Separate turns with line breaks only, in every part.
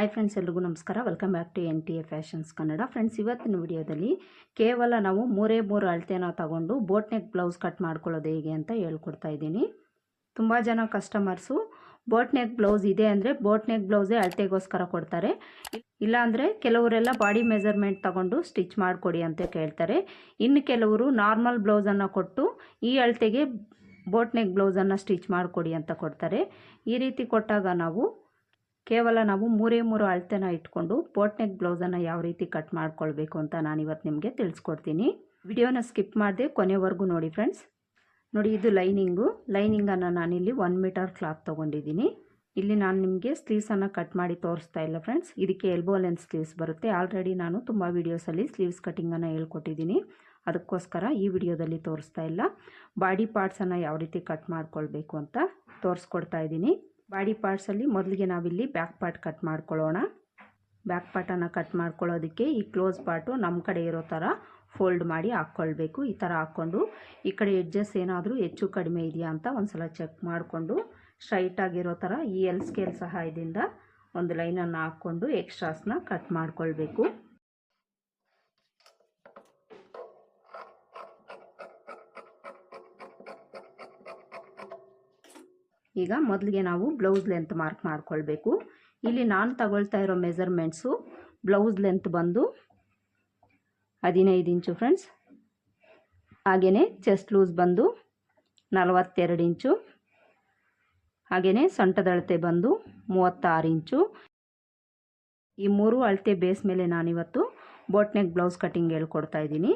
Hi friends ಎಲ್ರಿಗೂ ನಮಸ್ಕಾರ. Welcome back to N T A fashions Kannada friends ಇವತ್ತಿನ ವಿಡಿಯೋದಲ್ಲಿ ಕೇವಲ ನಾವು ಮೂರೇ ಮೂರು ಅಳತೆನ ತಗೊಂಡು ಬೋಟ್ ನೆಕ್ ಬ್ಲೌಸ್ ಕಟ್ ಮಾಡ್ಕೊಳ್ಳೋದು ಹೇಗೆ ಅಂತ ಹೇಳ್ಕೊಡ್ತಾ ಇದ್ದೀನಿ. ತುಂಬ ಜನ ಕಸ್ಟಮರ್ಸು ಬೋಟ್ ನೆಕ್ ಬ್ಲೌಸ್ ಇದೆ ಅಂದರೆ ಬೋಟ್ ನೆಕ್ ಬ್ಲೌಸೇ ಅಳತೆಗೋಸ್ಕರ ಕೊಡ್ತಾರೆ. ಇಲ್ಲಾಂದರೆ ಕೆಲವರೆಲ್ಲ ಬಾಡಿ ಮೆಜರ್ಮೆಂಟ್ ತಗೊಂಡು ಸ್ಟಿಚ್ ಮಾಡಿಕೊಡಿ ಅಂತ ಕೇಳ್ತಾರೆ. ಇನ್ನು ಕೆಲವರು ನಾರ್ಮಲ್ ಬ್ಲೌಸನ್ನು ಕೊಟ್ಟು ಈ ಅಳತೆಗೆ ಬೋಟ್ ನೆಕ್ ಬ್ಲೌಸನ್ನು ಸ್ಟಿಚ್ ಮಾಡಿಕೊಡಿ ಅಂತ ಕೊಡ್ತಾರೆ. ಈ ರೀತಿ ಕೊಟ್ಟಾಗ ನಾವು ಕೇವಲ ನಾವು ಮೂರೇ ಮೂರು ಅಳತೆನ ಇಟ್ಕೊಂಡು ಬೋಟ್ನೆಕ್ ಬ್ಲೌಸನ್ನು ಯಾವ ರೀತಿ ಕಟ್ ಮಾಡ್ಕೊಳ್ಬೇಕು ಅಂತ ನಾನು ಇವತ್ತು ನಿಮಗೆ ತಿಳಿಸ್ಕೊಡ್ತೀನಿ. ವಿಡಿಯೋನ ಸ್ಕಿಪ್ ಮಾಡದೆ ಕೊನೆವರೆಗೂ ನೋಡಿ ಫ್ರೆಂಡ್ಸ್ ನೋಡಿ ಇದು ಲೈನಿಂಗು ಲೈನಿಂಗನ್ನು ನಾನಿಲ್ಲಿ ಒನ್ ಮೀಟರ್ ಕ್ಲಾತ್ ತೊಗೊಂಡಿದ್ದೀನಿ. ಇಲ್ಲಿ ನಾನು ನಿಮಗೆ ಸ್ಲೀವ್ಸನ್ನು ಕಟ್ ಮಾಡಿ ತೋರಿಸ್ತಾ ಇಲ್ಲ ಫ್ರೆಂಡ್ಸ್ ಇದಕ್ಕೆ ಎಲ್ಬೋ ಲೆಂತ್ ಸ್ಲೀವ್ಸ್ ಬರುತ್ತೆ. ಆಲ್ರೆಡಿ ನಾನು ತುಂಬ ವೀಡಿಯೋಸಲ್ಲಿ ಸ್ಲೀವ್ಸ್ ಕಟಿಂಗನ್ನು ಹೇಳ್ಕೊಟ್ಟಿದ್ದೀನಿ. ಅದಕ್ಕೋಸ್ಕರ ಈ ವಿಡಿಯೋದಲ್ಲಿ ತೋರಿಸ್ತಾ ಇಲ್ಲ. ಬಾಡಿ ಪಾರ್ಟ್ಸನ್ನು ಯಾವ ರೀತಿ ಕಟ್ ಮಾಡ್ಕೊಳ್ಬೇಕು ಅಂತ ತೋರಿಸ್ಕೊಡ್ತಾ ಇದ್ದೀನಿ. ಬಾಡಿ ಪಾರ್ಟ್ಸಲ್ಲಿ ಮೊದಲಿಗೆ ನಾವಿಲ್ಲಿ ಬ್ಯಾಕ್ ಪಾರ್ಟ್ ಕಟ್ ಮಾಡ್ಕೊಳ್ಳೋಣ. ಬ್ಯಾಕ್ ಪಾರ್ಟನ್ನು ಕಟ್ ಮಾಡ್ಕೊಳ್ಳೋದಕ್ಕೆ ಈ ಕ್ಲೋಸ್ ಪಾರ್ಟು ನಮ್ಮ ಕಡೆ ಇರೋ ಥರ ಫೋಲ್ಡ್ ಮಾಡಿ ಹಾಕ್ಕೊಳ್ಬೇಕು. ಈ ಥರ ಹಾಕ್ಕೊಂಡು ಈ ಕಡೆ ಎಡ್ಜಸ್ ಏನಾದರೂ ಹೆಚ್ಚು ಕಡಿಮೆ ಇದೆಯಾ ಅಂತ ಒಂದು ಸಲ ಚೆಕ್ ಮಾಡಿಕೊಂಡು ಸ್ಟ್ರೈಟಾಗಿರೋ ಥರ ಈ ಎಲ್ ಸ್ಕೇಲ್ ಸಹಾಯದಿಂದ ಒಂದು ಲೈನನ್ನು ಹಾಕ್ಕೊಂಡು ಎಕ್ಸ್ಟ್ರಾಸ್ನ ಕಟ್ ಮಾಡ್ಕೊಳ್ಬೇಕು. ಈಗ ಮೊದಲಿಗೆ ನಾವು ಬ್ಲೌಸ್ ಲೆಂತ್ ಮಾರ್ಕ್ ಮಾಡ್ಕೊಳ್ಬೇಕು. ಇಲ್ಲಿ ನಾನು ತಗೊಳ್ತಾ ಇರೋ ಮೆಜರ್ಮೆಂಟ್ಸು ಬ್ಲೌಸ್ ಲೆಂತ್ ಬಂದು ಹದಿನೈದು ಇಂಚು ಫ್ರೆಂಡ್ಸ್ ಹಾಗೆಯೇ ಚೆಸ್ಟ್ ಲೂಸ್ ಬಂದು ನಲವತ್ತೆರಡು ಇಂಚು. ಹಾಗೆಯೇ ಸೊಂಟದಳತೆ ಬಂದು ಮೂವತ್ತಾರು ಇಂಚು. ಈ ಮೂರು ಅಳತೆ ಬೇಸ್ ಮೇಲೆ ನಾನಿವತ್ತು ಬೋಟ್ನೆಕ್ ಬ್ಲೌಸ್ ಕಟಿಂಗ್ ಹೇಳ್ಕೊಡ್ತಾ ಇದ್ದೀನಿ.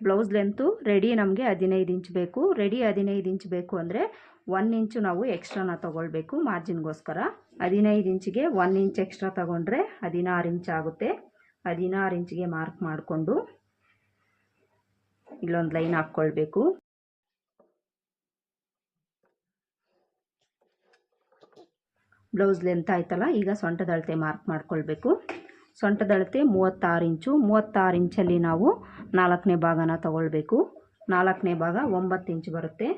ಬ್ಲೌಸ್ ಲೆಂತು ರೆಡಿ ನಮಗೆ ಹದಿನೈದು ಇಂಚ್ ಬೇಕು. ರೆಡಿ ಹದಿನೈದು ಇಂಚ್ ಬೇಕು ಅಂದರೆ ಒನ್ ಇಂಚು ನಾವು ಎಕ್ಸ್ಟ್ರಾನ ತೊಗೊಳ್ಬೇಕು ಮಾರ್ಜಿನ್ಗೋಸ್ಕರ ಹದಿನೈದು ಇಂಚಿಗೆ ಒನ್ ಇಂಚ್ ಎಕ್ಸ್ಟ್ರಾ ತೊಗೊಂಡ್ರೆ ಹದಿನಾರು ಇಂಚ್ ಆಗುತ್ತೆ. ಹದಿನಾರು ಇಂಚಿಗೆ ಮಾರ್ಕ್ ಮಾಡಿಕೊಂಡು ಇಲ್ಲೊಂದು ಲೈನ್ ಹಾಕ್ಕೊಳ್ಬೇಕು. ಬ್ಲೌಸ್ ಲೆಂತ್ ಆಯ್ತಲ್ಲ, ಈಗ ಸೊಂಟದಳತೆ ಮಾರ್ಕ್ ಮಾಡ್ಕೊಳ್ಬೇಕು. ಸೊಂಟದಳತೆ ಮೂವತ್ತಾರು ಇಂಚು ಮೂವತ್ತಾರು ಇಂಚಲ್ಲಿ ನಾವು ನಾಲ್ಕನೇ ಭಾಗನ ತಗೊಳ್ಬೇಕು. ನಾಲ್ಕನೇ ಭಾಗ ಒಂಬತ್ತು ಇಂಚ್ ಬರುತ್ತೆ.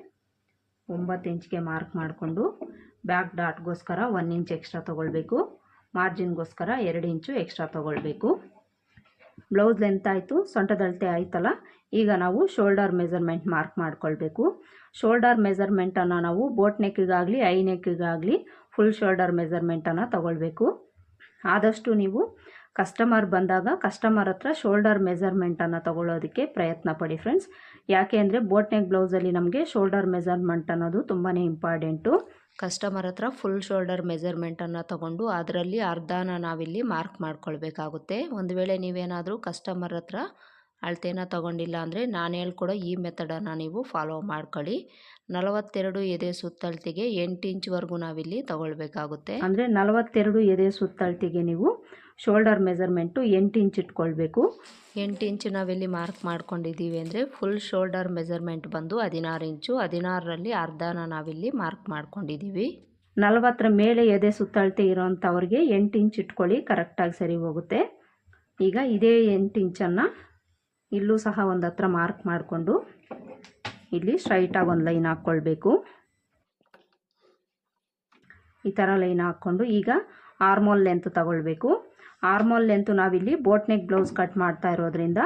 ಒಂಬತ್ತು ಇಂಚ್ಗೆ ಮಾರ್ಕ್ ಮಾಡಿಕೊಂಡು ಬ್ಯಾಕ್ ಡಾಟ್ಗೋಸ್ಕರ ಒನ್ ಇಂಚ್ ಎಕ್ಸ್ಟ್ರಾ ತೊಗೊಳ್ಬೇಕು. ಮಾರ್ಜಿನ್ಗೋಸ್ಕರ ಎರಡು ಇಂಚು ಎಕ್ಸ್ಟ್ರಾ ತೊಗೊಳ್ಬೇಕು. ಬ್ಲೌಸ್ ಲೆಂತ್ ಆಯಿತು ಸೊಂಟದಳತೆ ಆಯ್ತಲ್ಲ, ಈಗ ನಾವು ಶೋಲ್ಡರ್ ಮೆಜರ್ಮೆಂಟ್ ಮಾರ್ಕ್ ಮಾಡ್ಕೊಳ್ಬೇಕು. ಶೋಲ್ಡರ್ ಮೆಜರ್ಮೆಂಟನ್ನು ನಾವು ಬೋಟ್ ನೆಕ್ಕಿಗಾಗಲಿ ಐ ನೆಕ್ಕಿಗಾಗಲಿ ಫುಲ್ ಶೋಲ್ಡರ್ ಮೆಜರ್ಮೆಂಟನ್ನು ತಗೊಳ್ಬೇಕು. ಆದಷ್ಟು ನೀವು ಕಸ್ಟಮರ್ ಬಂದಾಗ ಕಸ್ಟಮರ್ ಹತ್ರ ಶೋಲ್ಡರ್ ಮೆಸರ್ಮೆಂಟನ್ನು ತಗೊಳ್ಳೋದಕ್ಕೆ ಪ್ರಯತ್ನ ಪಡಿ ಫ್ರೆಂಡ್ಸ್. ಯಾಕೆ ಅಂದರೆ ನೆಕ್ ಬ್ಲೌಸಲ್ಲಿ ನಮಗೆ ಶೋಲ್ಡರ್ ಮೆಸರ್ಮೆಂಟ್ ಅನ್ನೋದು ತುಂಬಾ ಇಂಪಾರ್ಟೆಂಟು. ಕಸ್ಟಮರ್ ಹತ್ರ ಫುಲ್ ಶೋಲ್ಡರ್ ಮೆಸರ್ಮೆಂಟನ್ನು ತಗೊಂಡು ಅದರಲ್ಲಿ ಅರ್ಧನ ನಾವಿಲ್ಲಿ ಮಾರ್ಕ್ ಮಾಡ್ಕೊಳ್ಬೇಕಾಗುತ್ತೆ. ಒಂದು ವೇಳೆ ನೀವೇನಾದರೂ ಕಸ್ಟಮರ್ ಹತ್ರ ಅಳತೆನ ತಗೊಂಡಿಲ್ಲ ಅಂದರೆ ನಾನು ಹೇಳ್ಕೊಡೋ ಈ ಮೆಥಡನ್ನು ನೀವು ಫಾಲೋ ಮಾಡ್ಕೊಳ್ಳಿ. ನಲವತ್ತೆರಡು ಎದೆ ಸುತ್ತಳತೆಗೆ ಎಂಟು ಇಂಚ್ವರೆಗೂ ನಾವಿಲ್ಲಿ ತಗೊಳ್ಬೇಕಾಗುತ್ತೆ. ಅಂದರೆ ನಲವತ್ತೆರಡು ಎದೆ ಸುತ್ತಳತೆಗೆ ನೀವು ಶೋಲ್ಡರ್ ಮೆಜರ್ಮೆಂಟು ಎಂಟು ಇಂಚ್ ಇಟ್ಕೊಳ್ಬೇಕು. ಎಂಟು ಇಂಚ್ ನಾವಿಲ್ಲಿ ಮಾರ್ಕ್ ಮಾಡ್ಕೊಂಡಿದ್ದೀವಿ ಅಂದರೆ ಫುಲ್ ಶೋಲ್ಡರ್ ಮೆಜರ್ಮೆಂಟ್ ಬಂದು ಹದಿನಾರು ಇಂಚು ಹದಿನಾರರಲ್ಲಿ ಅರ್ಧನ ನಾವಿಲ್ಲಿ ಮಾರ್ಕ್ ಮಾಡ್ಕೊಂಡಿದ್ದೀವಿ. ನಲವತ್ತರ ಮೇಲೆ ಎದೆ ಸುತ್ತಳತೆ ಇರೋಂಥವ್ರಿಗೆ ಎಂಟು ಇಂಚ್ ಇಟ್ಕೊಳ್ಳಿ ಕರೆಕ್ಟಾಗಿ ಸರಿ ಹೋಗುತ್ತೆ. ಈಗ ಇದೇ ಎಂಟು ಇಂಚನ್ನು ಇಲ್ಲೂ ಸಹ ಒಂದು ಹತ್ರ ಮಾರ್ಕ್ ಮಾಡಿಕೊಂಡು ಇಲ್ಲಿ ಸ್ಟ್ರೈಟಾಗಿ ಒಂದು ಲೈನ್ ಹಾಕ್ಕೊಳ್ಬೇಕು. ಈ ಥರ ಲೈನ್ ಹಾಕ್ಕೊಂಡು ಈಗ ಆರ್ಮೋಲ್ ಲೆಂತ್ ತಗೊಳ್ಬೇಕು. ಆರ್ಮೋಲ್ ಲೆಂತು ನಾವಿಲ್ಲಿ ಬೋಟ್ ನೆಕ್ ಬ್ಲೌಸ್ ಕಟ್ ಮಾಡ್ತಾ ಇರೋದ್ರಿಂದ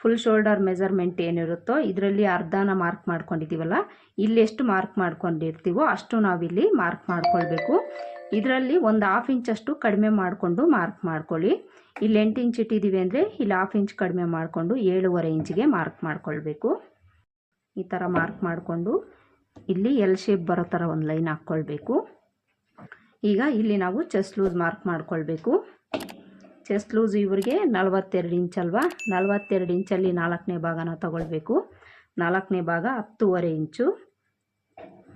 ಫುಲ್ ಶೋಲ್ಡರ್ ಮೆಜರ್ಮೆಂಟ್ ಏನಿರುತ್ತೋ ಇದರಲ್ಲಿ ಅರ್ಧನ ಮಾರ್ಕ್ ಮಾಡ್ಕೊಂಡಿದ್ದೀವಲ್ಲ, ಇಲ್ಲಿ ಎಷ್ಟು ಮಾರ್ಕ್ ಮಾಡ್ಕೊಂಡಿರ್ತೀವೋ ಅಷ್ಟು ನಾವಿಲ್ಲಿ ಮಾರ್ಕ್ ಮಾಡ್ಕೊಳ್ಬೇಕು. ಇದರಲ್ಲಿ ಒಂದು ಹಾಫ್ ಇಂಚಷ್ಟು ಕಡಿಮೆ ಮಾಡಿಕೊಂಡು ಮಾರ್ಕ್ ಮಾಡ್ಕೊಳ್ಳಿ. ಇಲ್ಲಿ ಎಂಟು ಇಂಚ್ ಇಟ್ಟಿದ್ದೀವಿ ಅಂದರೆ ಇಲ್ಲಿ ಹಾಫ್ ಇಂಚ್ ಕಡಿಮೆ ಮಾಡಿಕೊಂಡು ಏಳುವರೆ ಇಂಚಿಗೆ ಮಾರ್ಕ್ ಮಾಡ್ಕೊಳ್ಬೇಕು. ಈ ಥರ ಮಾರ್ಕ್ ಮಾಡಿಕೊಂಡು ಇಲ್ಲಿ ಎಲ್ ಶೇಪ್ ಬರೋ ಥರ ಒಂದು ಲೈನ್ ಹಾಕ್ಕೊಳ್ಬೇಕು. ಈಗ ಇಲ್ಲಿ ನಾವು ಚೆಸ್ಟ್ ಲೂಸ್ ಮಾರ್ಕ್ ಮಾಡ್ಕೊಳ್ಬೇಕು. ಚೆಸ್ಟ್ ಲೂಸ್ ಇವ್ರಿಗೆ ನಲವತ್ತೆರಡು ಇಂಚ್ ಅಲ್ವಾ? ನಲವತ್ತೆರಡು ಇಂಚಲ್ಲಿ ನಾಲ್ಕನೇ ಭಾಗನ ತಗೊಳ್ಬೇಕು. ನಾಲ್ಕನೇ ಭಾಗ ಹತ್ತೂವರೆ ಇಂಚು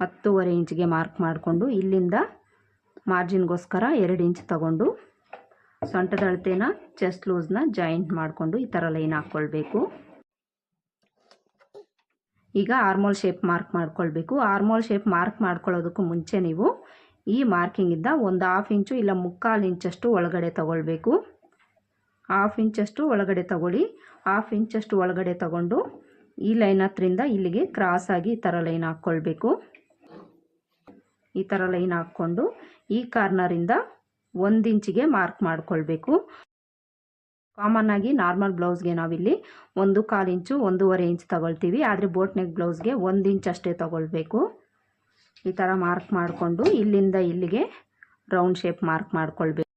ಹತ್ತೂವರೆ ಇಂಚಿಗೆ ಮಾರ್ಕ್ ಮಾಡಿಕೊಂಡು ಇಲ್ಲಿಂದ ಮಾರ್ಜಿನ್ಗೋಸ್ಕರ ಎರಡು ಇಂಚ್ ತಗೊಂಡು ಸೊಂಟದ ಅಳತೆನ ಚೆಸ್ಟ್ ಲೂಸ್ನ ಜಾಯಿಂಟ್ ಮಾಡಿಕೊಂಡು ಈ ಥರ ಲೈನ್ ಹಾಕ್ಕೊಳ್ಬೇಕು ಈಗ ಆರ್ಮೋಲ್ ಶೇಪ್ ಮಾರ್ಕ್ ಮಾಡ್ಕೊಳ್ಬೇಕು. ಆರ್ಮೋಲ್ ಶೇಪ್ ಮಾರ್ಕ್ ಮಾಡ್ಕೊಳ್ಳೋದಕ್ಕೂ ಮುಂಚೆ ನೀವು ಈ ಮಾರ್ಕಿಂಗಿಂದ ಒಂದು ಹಾಫ್ ಇಂಚು ಇಲ್ಲ ಮುಕ್ಕಾಲು ಇಂಚಷ್ಟು ಒಳಗಡೆ ತಗೊಳ್ಬೇಕು. ಹಾಫ್ ಇಂಚಷ್ಟು ಒಳಗಡೆ ತಗೊಳ್ಳಿ. ಹಾಫ್ ಇಂಚಷ್ಟು ಒಳಗಡೆ ತಗೊಂಡು ಈ ಲೈನ್ ಹತ್ರಿಂದ ಇಲ್ಲಿಗೆ ಕ್ರಾಸಾಗಿ ಈ ಥರ ಲೈನ್ ಹಾಕ್ಕೊಳ್ಬೇಕು. ಈ ಥರ ಲೈನ್ ಹಾಕ್ಕೊಂಡು ಈ ಕಾರ್ನರಿಂದ ಒಂದು ಇಂಚಿಗೆ ಮಾರ್ಕ್ ಮಾಡ್ಕೊಳ್ಬೇಕು. ಕಾಮನ್ ಆಗಿ ನಾರ್ಮಲ್ ಬ್ಲೌಸ್ಗೆ ನಾವಿಲ್ಲಿ ಒಂದು ಕಾಲು ಇಂಚು ಒಂದೂವರೆ ಇಂಚ್ ತಗೊಳ್ತೀವಿ. ಆದರೆ ಬೋಟ್ ನೆಕ್ ಬ್ಲೌಸ್ಗೆ ಒಂದು ಇಂಚ್ ಅಷ್ಟೇ ತಗೊಳ್ಬೇಕು. ಈ ಥರ ಮಾರ್ಕ್ ಮಾಡಿಕೊಂಡು ಇಲ್ಲಿಂದ ಇಲ್ಲಿಗೆ ರೌಂಡ್ ಶೇಪ್ ಮಾರ್ಕ್ ಮಾಡ್ಕೊಳ್ಬೇಕು.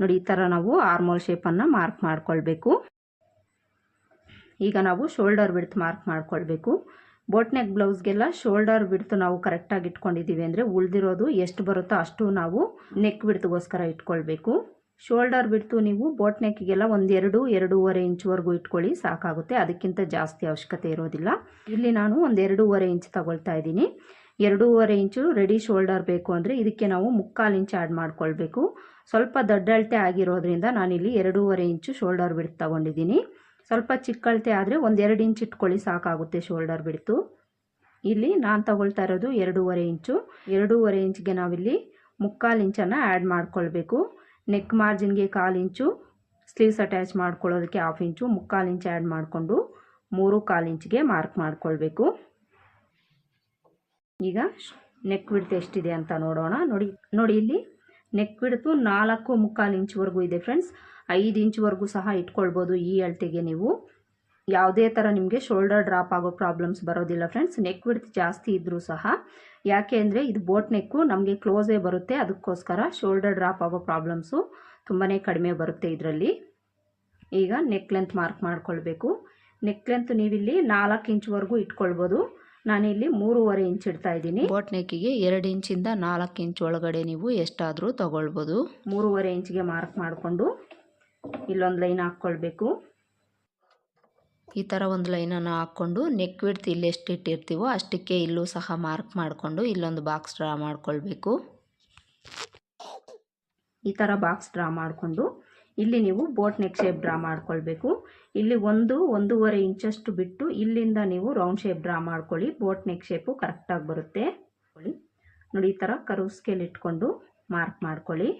ನೋಡಿ, ಈ ಥರ ನಾವು ಆರ್ಮೋಲ್ ಶೇಪನ್ನು ಮಾರ್ಕ್ ಮಾಡಿಕೊಳ್ಬೇಕು. ಈಗ ನಾವು ಶೋಲ್ಡರ್ ಬಿಡ್ತ್ ಮಾರ್ಕ್ ಮಾಡಿಕೊಳ್ಬೇಕು. ಬೋಟ್ ನೆಕ್ ಬ್ಲೌಸ್ಗೆಲ್ಲ ಶೋಲ್ಡರ್ ಬಿಡ್ತು ನಾವು ಕರೆಕ್ಟಾಗಿ ಇಟ್ಕೊಂಡಿದ್ದೀವಿ ಅಂದರೆ ಉಳಿದಿರೋದು ಎಷ್ಟು ಬರುತ್ತೋ ಅಷ್ಟು ನಾವು ನೆಕ್ ಬಿಡ್ತುಗೋಸ್ಕರ ಇಟ್ಕೊಳ್ಬೇಕು. ಶೋಲ್ಡರ್ ಬಿಡ್ತು ನೀವು ಬೋಟ್ ನೆಕ್ಗೆಲ್ಲ ಒಂದೆರಡು ಎರಡೂವರೆ ಇಂಚ್ವರೆಗೂ ಇಟ್ಕೊಳ್ಳಿ, ಸಾಕಾಗುತ್ತೆ. ಅದಕ್ಕಿಂತ ಜಾಸ್ತಿ ಅವಶ್ಯಕತೆ ಇರೋದಿಲ್ಲ. ಇಲ್ಲಿ ನಾನು ಒಂದು ಎರಡೂವರೆ ಇಂಚ್ ತಗೊಳ್ತಾ ಇದ್ದೀನಿ. ಎರಡೂವರೆ ಇಂಚು ರೆಡಿ ಶೋಲ್ಡರ್ ಬೇಕು ಅಂದರೆ ಇದಕ್ಕೆ ನಾವು ಮುಕ್ಕಾಲು ಇಂಚು ಆ್ಯಡ್ ಮಾಡ್ಕೊಳ್ಬೇಕು. ಸ್ವಲ್ಪ ದೊಡ್ಡಳತೆ ಆಗಿರೋದ್ರಿಂದ ನಾನಿಲ್ಲಿ ಎರಡೂವರೆ ಇಂಚು ಶೋಲ್ಡರ್ ಬಿಡ್ತು ತಗೊಂಡಿದ್ದೀನಿ. ಸ್ವಲ್ಪ ಚಿಕ್ಕಳತೆ ಆದರೆ ಒಂದೆರಡು ಇಂಚು ಇಟ್ಕೊಳ್ಳಿ ಸಾಕಾಗುತ್ತೆ ಶೋಲ್ಡರ್ ಬಿಡ್ತು ಇಲ್ಲಿ ನಾನು ತಗೊಳ್ತಾ ಇರೋದು ಎರಡೂವರೆ ಇಂಚು. ಎರಡೂವರೆ ಇಂಚ್ಗೆ ನಾವಿಲ್ಲಿ ಮುಕ್ಕಾಲು ಇಂಚನ್ನು ಆ್ಯಡ್ ಮಾಡ್ಕೊಳ್ಬೇಕು. ನೆಕ್ ಮಾರ್ಜಿನ್ಗೆ ಕಾಲು ಇಂಚು ಸ್ಲೀವ್ಸ್ ಅಟ್ಯಾಚ್ ಮಾಡ್ಕೊಳ್ಳೋದಕ್ಕೆ ಹಾಫ್ ಇಂಚು, ಮುಕ್ಕಾಲು ಇಂಚು ಆ್ಯಡ್ ಮಾಡಿಕೊಂಡು ಮೂರು ಕಾಲು ಇಂಚ್ಗೆ ಮಾರ್ಕ್ ಮಾಡ್ಕೊಳ್ಬೇಕು. ಈಗ ನೆಕ್ ವಿಡ್ತ್ ಎಷ್ಟಿದೆ ಅಂತ ನೋಡೋಣ. ನೋಡಿ ನೋಡಿ ಇಲ್ಲಿ ನೆಕ್ ಬಿಡ್ತು ನಾಲ್ಕು ಮುಕ್ಕಾಲು ಇಂಚ್ವರೆಗೂ ಇದೆ ಫ್ರೆಂಡ್ಸ್ ಐದು ಇಂಚ್ವರೆಗೂ ಸಹ ಇಟ್ಕೊಳ್ಬೋದು ಈ ಅಳತೆಗೆ ನೀವು. ಯಾವುದೇ ಥರ ನಿಮಗೆ ಶೋಲ್ಡರ್ ಡ್ರಾಪ್ ಆಗೋ ಪ್ರಾಬ್ಲಮ್ಸ್ ಬರೋದಿಲ್ಲ ಫ್ರೆಂಡ್ಸ್ ನೆಕ್ ಬಿಡ್ತ್ ಜಾಸ್ತಿ ಇದ್ದರೂ ಸಹ. ಯಾಕೆ ಅಂದರೆ ಇದು ಬೋಟ್ ನೆಕ್ಕು ನಮಗೆ ಕ್ಲೋಸೇ ಬರುತ್ತೆ. ಅದಕ್ಕೋಸ್ಕರ ಶೋಲ್ಡರ್ ಡ್ರಾಪ್ ಆಗೋ ಪ್ರಾಬ್ಲಮ್ಸು ತುಂಬಾ ಕಡಿಮೆ ಬರುತ್ತೆ ಇದರಲ್ಲಿ. ಈಗ ನೆಕ್ ಲೆಂತ್ ಮಾರ್ಕ್ ಮಾಡ್ಕೊಳ್ಬೇಕು. ನೆಕ್ ಲೆಂತ್ ನೀವಿಲ್ಲಿ ನಾಲ್ಕು ಇಂಚ್ವರೆಗೂ ಇಟ್ಕೊಳ್ಬೋದು. ನಾನಿಲ್ಲಿ ಮೂರುವರೆ ಇಂಚ್ ಇಡ್ತಾ ಇದ್ದೀನಿ.
ಬೋಟ್ ನೆಕ್ಕಿಗೆ ಎರಡು ಇಂಚಿಂದ ನಾಲ್ಕು ಇಂಚ್ ಒಳಗಡೆ ನೀವು ಎಷ್ಟಾದರೂ ತಗೊಳ್ಬೋದು.
ಮೂರುವರೆ ಇಂಚ್ಗೆ ಮಾರ್ಕ್ ಮಾಡಿಕೊಂಡು ಇಲ್ಲೊಂದು ಲೈನ್ ಹಾಕ್ಕೊಳ್ಬೇಕು.
ಈ ಥರ ಒಂದು ಲೈನನ್ನು ಹಾಕ್ಕೊಂಡು ನೆಕ್ ವಿಡ್ತ್ ಇಲ್ಲಿ ಎಷ್ಟು ಇಟ್ಟಿರ್ತೀವೋ ಅಷ್ಟಕ್ಕೆ ಇಲ್ಲೂ ಸಹ ಮಾರ್ಕ್ ಮಾಡಿಕೊಂಡು ಇಲ್ಲೊಂದು ಬಾಕ್ಸ್ ಡ್ರಾ ಮಾಡ್ಕೊಳ್ಬೇಕು.
ಈ ಥರ ಬಾಕ್ಸ್ ಡ್ರಾ ಮಾಡಿಕೊಂಡು ಇಲ್ಲಿ ನೀವು ಬೋಟ್ ನೆಕ್ ಶೇಪ್ ಡ್ರಾ ಮಾಡ್ಕೊಳ್ಬೇಕು. ಇಲ್ಲಿ ಒಂದು, ಒಂದೂವರೆ ಇಂಚಷ್ಟು ಬಿಟ್ಟು ಇಲ್ಲಿಂದ ನೀವು ರೌಂಡ್ ಶೇಪ್ ಡ್ರಾ ಮಾಡ್ಕೊಳ್ಳಿ. ಬೋಟ್ ನೆಕ್ ಶೇಪು ಕರೆಕ್ಟಾಗಿ ಬರುತ್ತೆ. ನೋಡಿ, ಈ ಥರ ಕರ್ವ್ ಸ್ಕೇಲ್ ಇಟ್ಕೊಂಡು ಮಾರ್ಕ್ ಮಾಡ್ಕೊಳ್ಳಿ.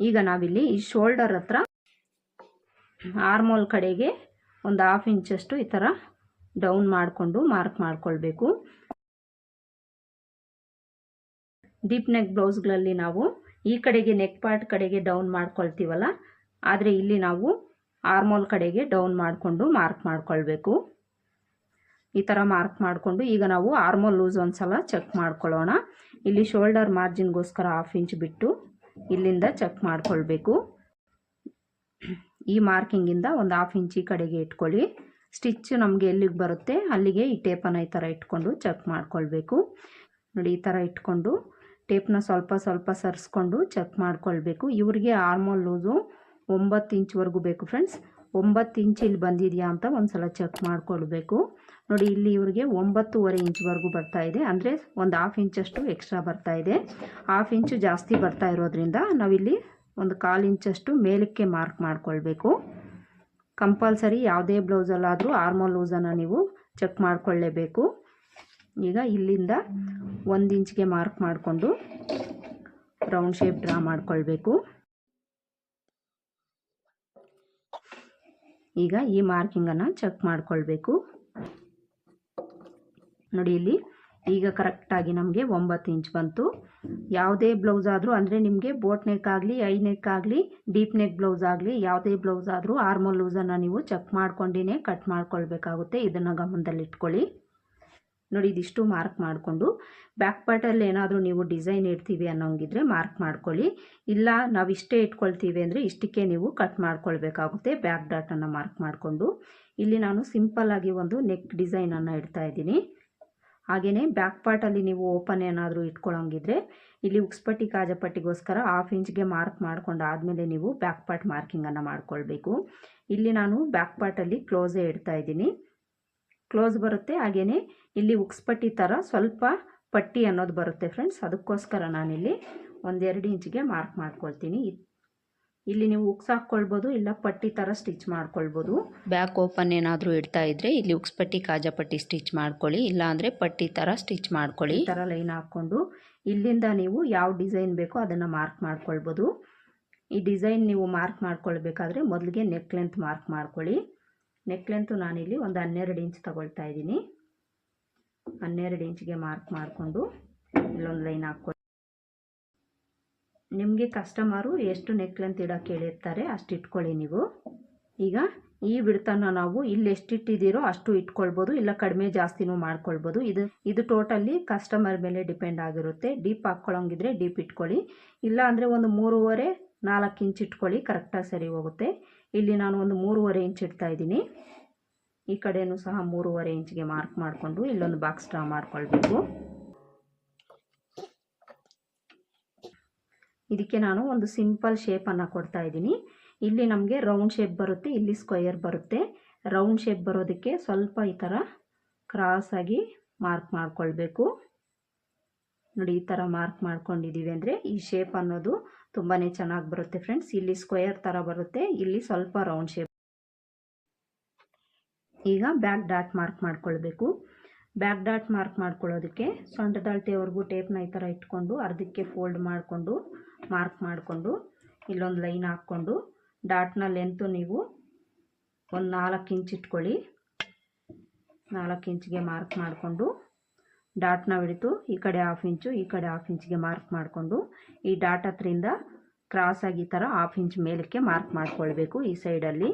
ಈಗ ನಾವಿಲ್ಲಿ ಈ ಶೋಲ್ಡರ್ ಹತ್ರ ಆರ್ಮೋಲ್ ಕಡೆಗೆ ಒಂದು ಹಾಫ್ ಇಂಚಷ್ಟು ಈ ಥರ ಡೌನ್ ಮಾಡಿಕೊಂಡು ಮಾರ್ಕ್ ಮಾಡ್ಕೊಳ್ಬೇಕು. ಡೀಪ್ ನೆಕ್ ಬ್ಲೌಸ್ಗಳಲ್ಲಿ ನಾವು ಈ ಕಡೆಗೆ ನೆಕ್ ಪಾರ್ಟ್ ಕಡೆಗೆ ಡೌನ್ ಮಾಡ್ಕೊಳ್ತೀವಲ್ಲ, ಆದರೆ ಇಲ್ಲಿ ನಾವು ಆರ್ಮೋಲ್ ಕಡೆಗೆ ಡೌನ್ ಮಾಡಿಕೊಂಡು ಮಾರ್ಕ್ ಮಾಡ್ಕೊಳ್ಬೇಕು. ಈ ಥರ ಮಾರ್ಕ್ ಮಾಡಿಕೊಂಡು ಈಗ ನಾವು ಆರ್ಮೋಲ್ ಲೂಸ್ ಒಂದು ಸಲ ಚೆಕ್ ಮಾಡ್ಕೊಳ್ಳೋಣ. ಇಲ್ಲಿ ಶೋಲ್ಡರ್ ಮಾರ್ಜಿನ್ಗೋಸ್ಕರ ಹಾಫ್ ಇಂಚ್ ಬಿಟ್ಟು ಇಲ್ಲಿಂದ ಚೆಕ್ ಮಾಡ್ಕೊಳ್ಬೇಕು. ಈ ಮಾರ್ಕಿಂಗಿಂದ ಒಂದು ಹಾಫ್ ಇಂಚಿ ಕಡೆಗೆ ಇಟ್ಕೊಳ್ಳಿ. ಸ್ಟಿಚ್ ನಮಗೆ ಎಲ್ಲಿಗೆ ಬರುತ್ತೆ? ಅಲ್ಲಿಗೆ ಈ ಟೇಪನ್ನು ಈ ಥರ ಇಟ್ಕೊಂಡು ಚೆಕ್ ಮಾಡ್ಕೊಳ್ಬೇಕು. ನೋಡಿ, ಈ ಥರ ಇಟ್ಕೊಂಡು ಟೇಪ್ನ ಸ್ವಲ್ಪ ಸ್ವಲ್ಪ ಸರಿಸ್ಕೊಂಡು ಚೆಕ್ ಮಾಡ್ಕೊಳ್ಬೇಕು. ಇವ್ರಿಗೆ ಆರ್ಮೋಲ್ ಲೂಸು ಒಂಬತ್ತು ಇಂಚ್ವರೆಗೂ ಬೇಕು ಫ್ರೆಂಡ್ಸ್. ಒಂಬತ್ತು ಇಂಚ್ ಇಲ್ಲಿ ಬಂದಿದೆಯಾ ಅಂತ ಒಂದು ಸಲ ಚೆಕ್ ಮಾಡ್ಕೊಳ್ಬೇಕು. ನೋಡಿ, ಇಲ್ಲಿ ಇವರಿಗೆ ಒಂಬತ್ತುವರೆ ಇಂಚ್ವರೆಗೂ ಬರ್ತಾ ಇದೆ. ಅಂದರೆ ಒಂದು ಹಾಫ್ ಇಂಚಷ್ಟು ಎಕ್ಸ್ಟ್ರಾ ಬರ್ತಾ ಇದೆ. ಹಾಫ್ ಇಂಚು ಜಾಸ್ತಿ ಬರ್ತಾ ಇರೋದ್ರಿಂದ ನಾವಿಲ್ಲಿ ಒಂದು ಕಾಲು ಇಂಚಷ್ಟು ಮೇಲಕ್ಕೆ ಮಾರ್ಕ್ ಮಾಡ್ಕೊಳ್ಬೇಕು. ಕಂಪಲ್ಸರಿ ಯಾವುದೇ ಬ್ಲೌಸಲ್ಲಾದರೂ ಆರ್ಮೋಲ್ ಲೂಸನ್ನು ನೀವು ಚೆಕ್ ಮಾಡಿಕೊಳ್ಳೇಬೇಕು ಈಗ ಇಲ್ಲಿಂದ ಒಂದು ಇಂಚ್ಗೆ ಮಾರ್ಕ್ ಮಾಡಿಕೊಂಡು ರೌಂಡ್ ಶೇಪ್ ಡ್ರಾ ಮಾಡಿಕೊಳ್ಬೇಕು. ಈಗ ಈ ಮಾರ್ಕಿಂಗನ್ನು ಚೆಕ್ ಮಾಡಿಕೊಳ್ಬೇಕು. ನೋಡಿ ಇಲ್ಲಿ, ಈಗ ಕರೆಕ್ಟಾಗಿ ನಮಗೆ ಒಂಬತ್ತು ಇಂಚ್ ಬಂತು. ಯಾವುದೇ ಬ್ಲೌಸ್ ಆದರೂ, ಅಂದರೆ ನಿಮಗೆ ಬೋಟ್ ನೆಕ್ ಆಗಲಿ ಐ ನೆಕ್ ಆಗಲಿ ಡೀಪ್ ನೆಕ್ ಬ್ಲೌಸ್ ಆಗಲಿ, ಯಾವುದೇ ಬ್ಲೌಸ್ ಆದರೂ ಆರ್ಮೋಲ್ ಲೂಸನ್ನು ನೀವು ಚೆಕ್ ಮಾಡ್ಕೊಂಡಿನೇ ಕಟ್ ಮಾಡ್ಕೊಳ್ಬೇಕಾಗುತ್ತೆ. ಇದನ್ನು ಗಮನದಲ್ಲಿಟ್ಕೊಳ್ಳಿ. ನೋಡಿ, ಇದಿಷ್ಟು ಮಾರ್ಕ್ ಮಾಡಿಕೊಂಡು ಬ್ಯಾಕ್ ಪಾರ್ಟಲ್ಲಿ ಏನಾದರೂ ನೀವು ಡಿಸೈನ್ ಇಡ್ತೀವಿ ಅನ್ನೋಂಗಿದ್ರೆ ಮಾರ್ಕ್ ಮಾಡ್ಕೊಳ್ಳಿ. ಇಲ್ಲ, ನಾವು ಇಷ್ಟೇ ಇಟ್ಕೊಳ್ತೀವಿ ಅಂದರೆ ಇಷ್ಟಕ್ಕೆ ನೀವು ಕಟ್ ಮಾಡ್ಕೊಳ್ಬೇಕಾಗುತ್ತೆ. ಬ್ಯಾಕ್ ಡಾಟನ್ನು ಮಾರ್ಕ್ ಮಾಡಿಕೊಂಡು. ಇಲ್ಲಿ ನಾನು ಸಿಂಪಲ್ಲಾಗಿ ಒಂದು ನೆಕ್ ಡಿಸೈನನ್ನು ಇಡ್ತಾ ಇದ್ದೀನಿ. ಹಾಗೆಯೇ ಬ್ಯಾಕ್ ಪಾರ್ಟಲ್ಲಿ ನೀವು ಓಪನ್ ಏನಾದರೂ ಇಟ್ಕೊಳ್ಳೋಂಗಿದ್ರೆ ಇಲ್ಲಿ ಉಕ್ಸ್ಪಟ್ಟಿ ಕಾಜಪಟ್ಟಿಗೋಸ್ಕರ ಹಾಫ್ ಇಂಚ್ಗೆ ಮಾರ್ಕ್ ಮಾಡ್ಕೊಂಡು ಆದಮೇಲೆ ನೀವು ಬ್ಯಾಕ್ ಪಾರ್ಟ್ ಮಾರ್ಕಿಂಗನ್ನು ಮಾಡ್ಕೊಳ್ಬೇಕು. ಇಲ್ಲಿ ನಾನು ಬ್ಯಾಕ್ ಪಾರ್ಟಲ್ಲಿ ಕ್ಲೋಸೇ ಇಡ್ತಾ ಇದ್ದೀನಿ. ಕ್ಲೋಸ್ ಬರುತ್ತೆ. ಹಾಗೆಯೇ ಇಲ್ಲಿ ಉಕ್ಸ್ಪಟ್ಟಿ ಥರ ಸ್ವಲ್ಪ ಪಟ್ಟಿ ಅನ್ನೋದು ಬರುತ್ತೆ ಫ್ರೆಂಡ್ಸ್. ಅದಕ್ಕೋಸ್ಕರ ನಾನಿಲ್ಲಿ ಒಂದೆರಡು ಇಂಚಿಗೆ ಮಾರ್ಕ್ ಮಾಡ್ಕೊಳ್ತೀನಿ. ಇಲ್ಲಿ ನೀವು ಉಕ್ಸ್ ಹಾಕ್ಕೊಳ್ಬೋದು ಇಲ್ಲ ಪಟ್ಟಿ ಥರ ಸ್ಟಿಚ್ ಮಾಡ್ಕೊಳ್ಬೋದು.
ಬ್ಯಾಕ್ ಓಪನ್ ಏನಾದರೂ ಇಡ್ತಾ ಇದ್ದರೆ ಇಲ್ಲಿ ಉಕ್ಸ್ಪಟ್ಟಿ ಕಾಜಾಪಟ್ಟಿ ಸ್ಟಿಚ್ ಮಾಡ್ಕೊಳ್ಳಿ ಇಲ್ಲಾಂದರೆ ಪಟ್ಟಿ ಥರ ಸ್ಟಿಚ್ ಮಾಡ್ಕೊಳ್ಳಿ.
ಈ ಥರ ಲೈನ್ ಹಾಕ್ಕೊಂಡು ಇಲ್ಲಿಂದ ನೀವು ಯಾವ ಡಿಸೈನ್ ಬೇಕೋ ಅದನ್ನು ಮಾರ್ಕ್ ಮಾಡ್ಕೊಳ್ಬೋದು. ಈ ಡಿಸೈನ್ ನೀವು ಮಾರ್ಕ್ ಮಾಡ್ಕೊಳ್ಬೇಕಾದ್ರೆ ಮೊದಲಿಗೆ ನೆಕ್ ಲೆಂತ್ ಮಾರ್ಕ್ ಮಾಡ್ಕೊಳ್ಳಿ. ನೆಕ್ ಲೆಂತು ನಾನಿಲ್ಲಿ ಒಂದು ಹನ್ನೆರಡು ಇಂಚ್ ತಗೊಳ್ತಾ ಇದ್ದೀನಿ. ಹನ್ನೆರಡು ಇಂಚ್ಗೆ ಮಾರ್ಕ್ ಮಾಡಿಕೊಂಡು ಇಲ್ಲೊಂದು ಲೈನ್ ಹಾಕ್ಕೊಳ್ಳಿ ನಿಮಗೆ ಕಸ್ಟಮರು ಎಷ್ಟು ನೆಕ್ ಲೆಂತ್ ಇಡೋಕ್ಕೆ ಹೇಳಿರ್ತಾರೆ ಅಷ್ಟು ಇಟ್ಕೊಳ್ಳಿ ನೀವು. ಈಗ ಈ ಬಿಡ್ತನ ನಾವು ಇಲ್ಲಿ ಎಷ್ಟು ಇಟ್ಟಿದ್ದೀರೋ ಅಷ್ಟು ಇಟ್ಕೊಳ್ಬೋದು, ಇಲ್ಲ ಕಡಿಮೆ ಜಾಸ್ತಿನೂ ಮಾಡ್ಕೊಳ್ಬೋದು. ಇದು ಇದು ಟೋಟಲಿ ಕಸ್ಟಮರ್ ಮೇಲೆ ಡಿಪೆಂಡ್ ಆಗಿರುತ್ತೆ. ಡೀಪ್ ಹಾಕ್ಕೊಳ್ಳೋಂಗಿದ್ರೆ ಡೀಪ್ ಇಟ್ಕೊಳ್ಳಿ. ಇಲ್ಲ ಅಂದರೆ ಒಂದು ಮೂರುವರೆ ನಾಲ್ಕು ಇಂಚ್ ಇಟ್ಕೊಳ್ಳಿ, ಕರೆಕ್ಟಾಗಿ ಸರಿ ಹೋಗುತ್ತೆ. ಇಲ್ಲಿ ನಾನು ಒಂದು ಮೂರುವರೆ ಇಂಚ್ ಇಡ್ತಾ ಇದ್ದೀನಿ. ಈ ಕಡೆಯೂ ಸಹ ಮೂರುವರೆ ಇಂಚ್ಗೆ ಮಾರ್ಕ್ ಮಾಡಿಕೊಂಡು ಇಲ್ಲೊಂದು ಬಾಕ್ಸ್ ಡ್ರಾ ಮಾಡ್ಕೊಳ್ಬೇಕು. ಇದಕ್ಕೆ ನಾನು ಒಂದು ಸಿಂಪಲ್ ಶೇಪನ್ನು ಕೊಡ್ತಾ ಇದ್ದೀನಿ. ಇಲ್ಲಿ ನಮಗೆ ರೌಂಡ್ ಶೇಪ್ ಬರುತ್ತೆ, ಇಲ್ಲಿ ಸ್ಕ್ವಯರ್ ಬರುತ್ತೆ. ರೌಂಡ್ ಶೇಪ್ ಬರೋದಕ್ಕೆ ಸ್ವಲ್ಪ ಈ ಥರ ಕ್ರಾಸಾಗಿ ಮಾರ್ಕ್ ಮಾಡ್ಕೊಳ್ಬೇಕು. ನೋಡಿ, ಈ ಥರ ಮಾರ್ಕ್ ಮಾಡ್ಕೊಂಡಿದ್ದೀವಿ ಅಂದರೆ ಈ ಶೇಪ್ ಅನ್ನೋದು ತುಂಬಾ ಚೆನ್ನಾಗಿ ಬರುತ್ತೆ ಫ್ರೆಂಡ್ಸ್ ಇಲ್ಲಿ ಸ್ಕ್ವೇರ್ ಥರ ಬರುತ್ತೆ. ಇಲ್ಲಿ ಸ್ವಲ್ಪ ರೌಂಡ್ ಶೇಪ್ ಈಗ ಬ್ಯಾಕ್ ಡಾಟ್ ಮಾರ್ಕ್ ಮಾಡ್ಕೊಳ್ಬೇಕು. ಬ್ಯಾಕ್ ಡಾಟ್ ಮಾರ್ಕ್ ಮಾಡ್ಕೊಳ್ಳೋದಕ್ಕೆ ಸೊಂಟದ ಟೇಪ್ನ ಈ ಥರ ಇಟ್ಕೊಂಡು ಅರ್ಧಕ್ಕೆ ಫೋಲ್ಡ್ ಮಾಡಿಕೊಂಡು ಮಾರ್ಕ್ ಮಾಡಿಕೊಂಡು ಇಲ್ಲೊಂದು ಲೈನ್ ಹಾಕ್ಕೊಂಡು ಡಾಟ್ನ ಲೆಂತು ನೀವು ಒಂದು ನಾಲ್ಕು ಇಂಚ್ ಇಟ್ಕೊಳ್ಳಿ. ನಾಲ್ಕು ಇಂಚ್ಗೆ ಮಾರ್ಕ್ ಮಾಡಿಕೊಂಡು ಡಾಟ್ನ ಹಿಡಿತು ಈ ಕಡೆ ಹಾಫ್ ಇಂಚು ಈ ಕಡೆ ಹಾಫ್ ಇಂಚ್ಗೆ ಮಾರ್ಕ್ ಮಾಡಿಕೊಂಡು ಈ ಡಾಟ್ ಹತ್ರಿಂದ ಕ್ರಾಸಾಗಿ ಈ ಥರ ಹಾಫ್ ಇಂಚ್ ಮೇಲಕ್ಕೆ ಮಾರ್ಕ್ ಮಾಡ್ಕೊಳ್ಬೇಕು ಈ ಸೈಡಲ್ಲಿ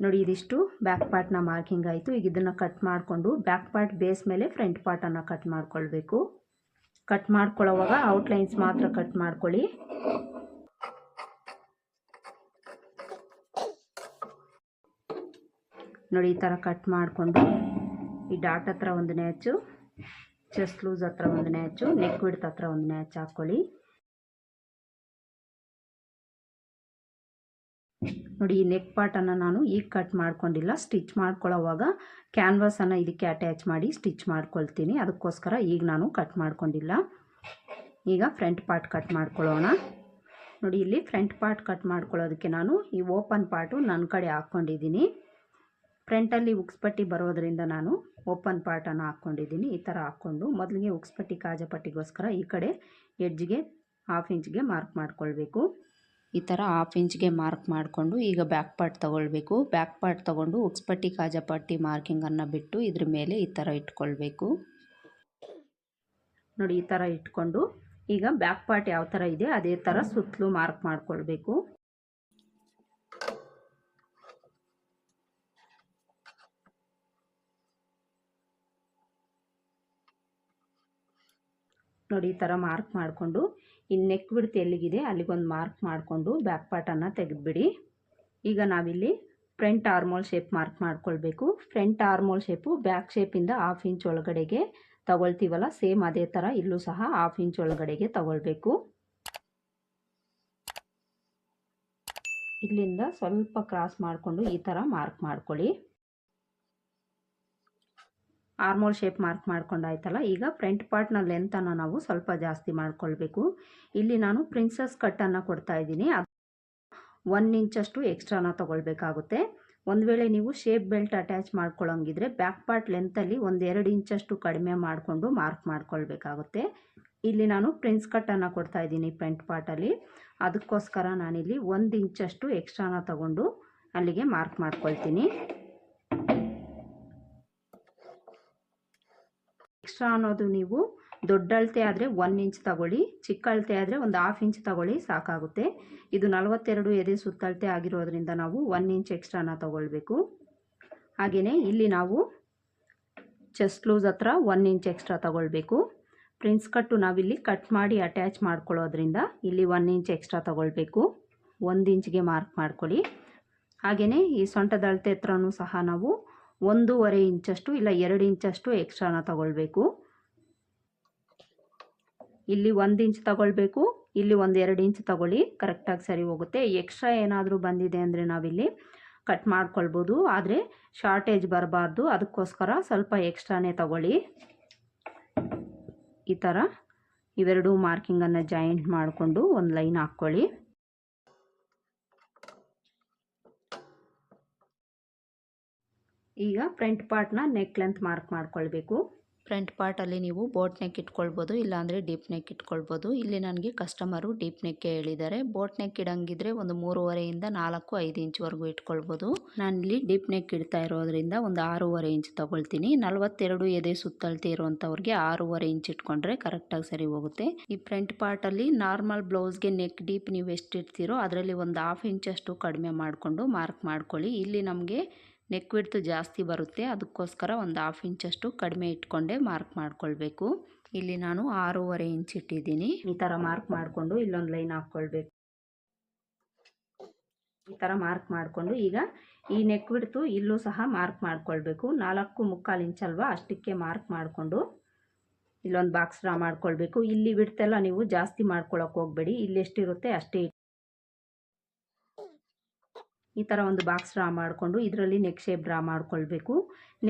ನೋಡಿ, ಇದಿಷ್ಟು ಬ್ಯಾಕ್ ಪಾರ್ಟ್ನ ಮಾರ್ಕಿಂಗ್ ಆಯಿತು. ಈಗ ಇದನ್ನು ಕಟ್ ಮಾಡಿಕೊಂಡು ಬ್ಯಾಕ್ ಪಾರ್ಟ್ ಬೇಸ್ ಮೇಲೆ ಫ್ರಂಟ್ ಪಾರ್ಟನ್ನು ಕಟ್ ಮಾಡ್ಕೊಳ್ಬೇಕು. ಕಟ್ ಮಾಡ್ಕೊಳ್ಳೋವಾಗ ಔಟ್ಲೈನ್ಸ್ ಮಾತ್ರ ಕಟ್ ಮಾಡ್ಕೊಳ್ಳಿ. ನೋಡಿ, ಈ ಥರ ಕಟ್ ಮಾಡಿಕೊಂಡು ಈ ಡಾಟ್ ಹತ್ರ ಒಂದು ನ್ಯಾಚು ಚೆಸ್ಟ್ ಲೂಸ್ ಹತ್ರ ಒಂದು ನ್ಯಾಚು ನೆಕ್ ವಿಡ್ತ್ ಹತ್ರ ಒಂದು ನ್ಯಾಚ್ ಹಾಕ್ಕೊಳ್ಳಿ ನೋಡಿ, ಈ ನೆಕ್ ಪಾರ್ಟನ್ನು ನಾನು ಈಗ ಕಟ್ ಮಾಡ್ಕೊಂಡಿಲ್ಲ. ಸ್ಟಿಚ್ ಮಾಡ್ಕೊಳ್ಳೋವಾಗ ಕ್ಯಾನ್ವಾಸನ್ನು ಇದಕ್ಕೆ ಅಟ್ಯಾಚ್ ಮಾಡಿ ಸ್ಟಿಚ್ ಮಾಡ್ಕೊಳ್ತೀನಿ. ಅದಕ್ಕೋಸ್ಕರ ಈಗ ನಾನು ಕಟ್ ಮಾಡ್ಕೊಂಡಿಲ್ಲ. ಈಗ ಫ್ರಂಟ್ ಪಾರ್ಟ್ ಕಟ್ ಮಾಡ್ಕೊಳ್ಳೋಣ. ನೋಡಿ, ಇಲ್ಲಿ ಫ್ರಂಟ್ ಪಾರ್ಟ್ ಕಟ್ ಮಾಡ್ಕೊಳ್ಳೋದಕ್ಕೆ ನಾನು ಈ ಓಪನ್ ಪಾರ್ಟು ನನ್ನ ಕಡೆ ಹಾಕ್ಕೊಂಡಿದ್ದೀನಿ ಫ್ರಂಟಲ್ಲಿ ಉಕ್ಸ್ಪಟ್ಟಿ ಬರೋದರಿಂದ ನಾನು ಓಪನ್ ಪಾರ್ಟನ್ನು ಹಾಕ್ಕೊಂಡಿದ್ದೀನಿ. ಈ ಥರ ಹಾಕ್ಕೊಂಡು ಮೊದಲಿಗೆ ಉಕ್ಸ್ಪಟ್ಟಿ ಕಾಜಪಟ್ಟಿಗೋಸ್ಕರ ಈ ಕಡೆ ಎಡ್ಜ್ಗೆ ಹಾಫ್ ಇಂಚ್ಗೆ ಮಾರ್ಕ್ ಮಾಡ್ಕೊಳ್ಬೇಕು.
ಈ ಥರ ಹಾಫ್ ಇಂಚ್ಗೆ ಮಾರ್ಕ್ ಮಾಡಿಕೊಂಡು ಈಗ ಬ್ಯಾಕ್ ಪಾರ್ಟ್ ತೊಗೊಳ್ಬೇಕು. ಬ್ಯಾಕ್ ಪಾರ್ಟ್ ತೊಗೊಂಡು ಉಕ್ಸ್ಪಟ್ಟಿ ಕಾಜಪಟ್ಟಿ ಮಾರ್ಕಿಂಗನ್ನು ಬಿಟ್ಟು ಇದ್ರ ಮೇಲೆ ಈ ಥರ ಇಟ್ಕೊಳ್ಬೇಕು.
ನೋಡಿ ಈ ಥರ ಇಟ್ಕೊಂಡು ಈಗ ಬ್ಯಾಕ್ ಪಾರ್ಟ್ ಯಾವ ಥರ ಇದೆ ಅದೇ ಥರ ಸುತ್ತಲೂ ಮಾರ್ಕ್ ಮಾಡ್ಕೊಳ್ಬೇಕು. ನೋಡಿ, ಈ ಥರ ಮಾರ್ಕ್ ಮಾಡಿಕೊಂಡು ಇನ್ನು ನೆಕ್ ಬಿಡ್ತು ಎಲ್ಲಿಗಿದೆ ಅಲ್ಲಿಗೊಂದು ಮಾರ್ಕ್ ಮಾಡಿಕೊಂಡು ಬ್ಯಾಕ್ ಪಾರ್ಟನ್ನು ತೆಗೆದುಬಿಡಿ. ಈಗ ನಾವಿಲ್ಲಿ ಫ್ರಂಟ್ ಆರ್ಮೋಲ್ ಶೇಪ್ ಮಾರ್ಕ್ ಮಾಡ್ಕೊಳ್ಬೇಕು. ಫ್ರಂಟ್ ಆರ್ಮೋಲ್ ಶೇಪು ಬ್ಯಾಕ್ ಶೇಪಿಂದ ಹಾಫ್ ಇಂಚ್ ಒಳಗಡೆಗೆ ತಗೊಳ್ತೀವಲ್ಲ ಸೇಮ್ ಅದೇ ಥರ ಇಲ್ಲೂ ಸಹ ಹಾಫ್ ಇಂಚ್ ಒಳಗಡೆಗೆ ತಗೊಳ್ಬೇಕು. ಇಲ್ಲಿಂದ ಸ್ವಲ್ಪ ಕ್ರಾಸ್ ಮಾಡಿಕೊಂಡು ಈ ಥರ ಮಾರ್ಕ್ ಮಾಡ್ಕೊಳ್ಳಿ. ಆರ್ಮೋಲ್ ಶೇಪ್ ಮಾರ್ಕ್ ಮಾಡ್ಕೊಂಡಾಯ್ತಲ್ಲ, ಈಗ ಫ್ರಂಟ್ ಪಾರ್ಟ್ನ ಲೆಂತನ್ನು ನಾವು ಸ್ವಲ್ಪ ಜಾಸ್ತಿ ಮಾಡ್ಕೊಳ್ಬೇಕು. ಇಲ್ಲಿ ನಾನು ಪ್ರಿನ್ಸಸ್ ಕಟ್ಟನ್ನು ಕೊಡ್ತಾ ಇದ್ದೀನಿ. ಅದು ಒನ್ ಇಂಚಷ್ಟು ಎಕ್ಸ್ಟ್ರಾನ ತೊಗೊಳ್ಬೇಕಾಗುತ್ತೆ. ಒಂದು ವೇಳೆ ನೀವು ಶೇಪ್ ಬೆಲ್ಟ್ ಅಟ್ಯಾಚ್ ಮಾಡ್ಕೊಳ್ಳೋಂಗಿದ್ರೆ ಬ್ಯಾಕ್ ಪಾರ್ಟ್ ಲೆಂತಲ್ಲಿ ಒಂದು ಎರಡು ಇಂಚಷ್ಟು ಕಡಿಮೆ ಮಾಡಿಕೊಂಡು ಮಾರ್ಕ್ ಮಾಡ್ಕೊಳ್ಬೇಕಾಗುತ್ತೆ. ಇಲ್ಲಿ ನಾನು ಪ್ರಿನ್ಸ್ ಕಟ್ಟನ್ನು ಕೊಡ್ತಾ ಇದ್ದೀನಿ ಫ್ರಂಟ್ ಪಾರ್ಟಲ್ಲಿ ಅದಕ್ಕೋಸ್ಕರ ನಾನಿಲ್ಲಿ ಒಂದು ಇಂಚಷ್ಟು ಎಕ್ಸ್ಟ್ರಾನ ತಗೊಂಡು ಅಲ್ಲಿಗೆ ಮಾರ್ಕ್ ಮಾಡ್ಕೊಳ್ತೀನಿ. ಎಕ್ಸ್ಟ್ರಾ ಅನ್ನೋದು ನೀವು ದೊಡ್ಡ ಅಳತೆ ಆದರೆ ಒನ್ ಇಂಚ್ ತಗೊಳ್ಳಿ, ಚಿಕ್ಕ ಅಳತೆ ಆದರೆ ಒಂದು ಹಾಫ್ ಇಂಚ್ ತಗೊಳ್ಳಿ ಸಾಕಾಗುತ್ತೆ. ಇದು ನಲವತ್ತೆರಡು ಎದೆ ಸುತ್ತಳತೆ ಆಗಿರೋದ್ರಿಂದ ನಾವು ಒನ್ ಇಂಚ್ ಎಕ್ಸ್ಟ್ರಾನ ತಗೊಳ್ಬೇಕು. ಹಾಗೆಯೇ ಇಲ್ಲಿ ನಾವು ಚೆಸ್ಟ್ ಲೂಸ್ ಹತ್ರ ಒನ್ ಇಂಚ್ ಎಕ್ಸ್ಟ್ರಾ ತಗೊಳ್ಬೇಕು. ಪ್ರಿನ್ಸ್ ಕಟ್ಟು ನಾವಿಲ್ಲಿ ಕಟ್ ಮಾಡಿ ಅಟ್ಯಾಚ್ ಮಾಡ್ಕೊಳ್ಳೋದ್ರಿಂದ ಇಲ್ಲಿ ಒನ್ ಇಂಚ್ ಎಕ್ಸ್ಟ್ರಾ ತಗೊಳ್ಬೇಕು. ಒಂದು ಇಂಚ್ಗೆ ಮಾರ್ಕ್ ಮಾಡ್ಕೊಳ್ಳಿ. ಹಾಗೆಯೇ ಈ ಸೊಂಟದ ಅಳತೆ ಹತ್ರನೂ ಸಹ ನಾವು ಒಂದೂವರೆ ಇಂಚಷ್ಟು ಇಲ್ಲ ಎರಡು ಇಂಚಷ್ಟು ಎಕ್ಸ್ಟ್ರಾನ ತಗೊಳ್ಬೇಕು. ಇಲ್ಲಿ ಒಂದು ಇಂಚ್ ತಗೊಳ್ಬೇಕು, ಇಲ್ಲಿ ಒಂದು ಎರಡು ಇಂಚ್ ತಗೊಳ್ಳಿ ಕರೆಕ್ಟಾಗಿ ಸರಿ ಹೋಗುತ್ತೆ. ಎಕ್ಸ್ಟ್ರಾ ಏನಾದರೂ ಬಂದಿದೆ ಅಂದರೆ ನಾವಿಲ್ಲಿ ಕಟ್ ಮಾಡ್ಕೊಳ್ಬೋದು. ಆದರೆ ಶಾರ್ಟೇಜ್ ಬರಬಾರ್ದು. ಅದಕ್ಕೋಸ್ಕರ ಸ್ವಲ್ಪ ಎಕ್ಸ್ಟ್ರಾನೇ ತಗೊಳ್ಳಿ. ಈ ಥರ ಇವೆರಡೂ ಮಾರ್ಕಿಂಗನ್ನು ಜಾಯಿಂಟ್ ಮಾಡಿಕೊಂಡು ಒಂದು ಲೈನ್ ಹಾಕ್ಕೊಳ್ಳಿ. ಈಗ ಫ್ರಂಟ್ ಪಾರ್ಟ್ನ ನೆಕ್ ಲೆಂತ್ ಮಾರ್ಕ್ ಮಾಡ್ಕೊಳ್ಬೇಕು.
ಫ್ರಂಟ್ ಪಾರ್ಟಲ್ಲಿ ನೀವು ಬೋಟ್ ನೆಕ್ ಇಟ್ಕೊಳ್ಬೋದು, ಇಲ್ಲಾಂದರೆ ಡೀಪ್ ನೆಕ್ ಇಟ್ಕೊಳ್ಬೋದು. ಇಲ್ಲಿ ನನಗೆ ಕಸ್ಟಮರು ಡೀಪ್ ನೆಕ್ಕೇ ಹೇಳಿದ್ದಾರೆ. ಬೋಟ್ ನೆಕ್ ಇಡಂಗಿದ್ರೆ ಒಂದು ಮೂರುವರೆಯಿಂದ ನಾಲ್ಕು, ಐದು ಇಂಚ್ವರೆಗೂ ಇಟ್ಕೊಳ್ಬೋದು. ನಾನಿಲ್ಲಿ ಡೀಪ್ ನೆಕ್ ಇಡ್ತಾ ಇರೋದ್ರಿಂದ ಒಂದು ಆರೂವರೆ ಇಂಚ್ ತೊಗೊಳ್ತೀನಿ. ನಲವತ್ತೆರಡು ಎದೆ ಸುತ್ತಳತೆ ಇರುವಂಥವ್ರಿಗೆ ಆರೂವರೆ ಇಂಚ್ ಇಟ್ಕೊಂಡ್ರೆ ಕರೆಕ್ಟಾಗಿ ಸರಿ ಹೋಗುತ್ತೆ. ಈ ಫ್ರಂಟ್ ಪಾರ್ಟಲ್ಲಿ ನಾರ್ಮಲ್ ಬ್ಲೌಸ್ಗೆ ನೆಕ್ ಡೀಪ್ ನೀವು ಎಷ್ಟು ಇಡ್ತೀರೋ ಅದರಲ್ಲಿ ಒಂದು ಹಾಫ್ ಇಂಚಷ್ಟು ಕಡಿಮೆ ಮಾಡಿಕೊಂಡು ಮಾರ್ಕ್ ಮಾಡ್ಕೊಳ್ಳಿ. ಇಲ್ಲಿ ನಮಗೆ ನೆಕ್ ವಿಡ್ತು ಜಾಸ್ತಿ ಬರುತ್ತೆ. ಅದಕ್ಕೋಸ್ಕರ ಒಂದು ಹಾಫ್ ಇಂಚಷ್ಟು ಕಡಿಮೆ ಇಟ್ಕೊಂಡೆ ಮಾರ್ಕ್ ಮಾಡ್ಕೊಳ್ಬೇಕು. ಇಲ್ಲಿ ನಾನು ಆರೂವರೆ ಇಂಚ್ ಇಟ್ಟಿದ್ದೀನಿ.
ಈ ಥರ ಮಾರ್ಕ್ ಮಾಡಿಕೊಂಡು ಇಲ್ಲೊಂದು ಲೈನ್ ಹಾಕ್ಕೊಳ್ಬೇಕು. ಈ ಥರ ಮಾರ್ಕ್ ಮಾಡಿಕೊಂಡು ಈಗ ಈ ನೆಕ್ ವಿಡ್ತು ಇಲ್ಲೂ ಸಹ ಮಾರ್ಕ್ ಮಾಡ್ಕೊಳ್ಬೇಕು. ನಾಲ್ಕು ಮುಕ್ಕಾಲು ಇಂಚ್ ಅಲ್ವಾ, ಅಷ್ಟಕ್ಕೆ ಮಾರ್ಕ್ ಮಾಡಿಕೊಂಡು ಇಲ್ಲೊಂದು ಬಾಕ್ಸ್ ಡ್ರಾ ಮಾಡ್ಕೊಳ್ಬೇಕು. ಇಲ್ಲಿ ಬಿಡ್ತೆಲ್ಲ ನೀವು ಜಾಸ್ತಿ ಮಾಡ್ಕೊಳಕ್ಕೆ ಹೋಗಬೇಡಿ. ಇಲ್ಲಿ ಎಷ್ಟಿರುತ್ತೆ ಅಷ್ಟೇ ಈ ಥರ ಒಂದು ಬಾಕ್ಸ್ ಡ್ರಾ ಮಾಡಿಕೊಂಡು ಇದರಲ್ಲಿ ನೆಕ್ ಶೇಪ್ ಡ್ರಾ ಮಾಡ್ಕೊಳ್ಬೇಕು.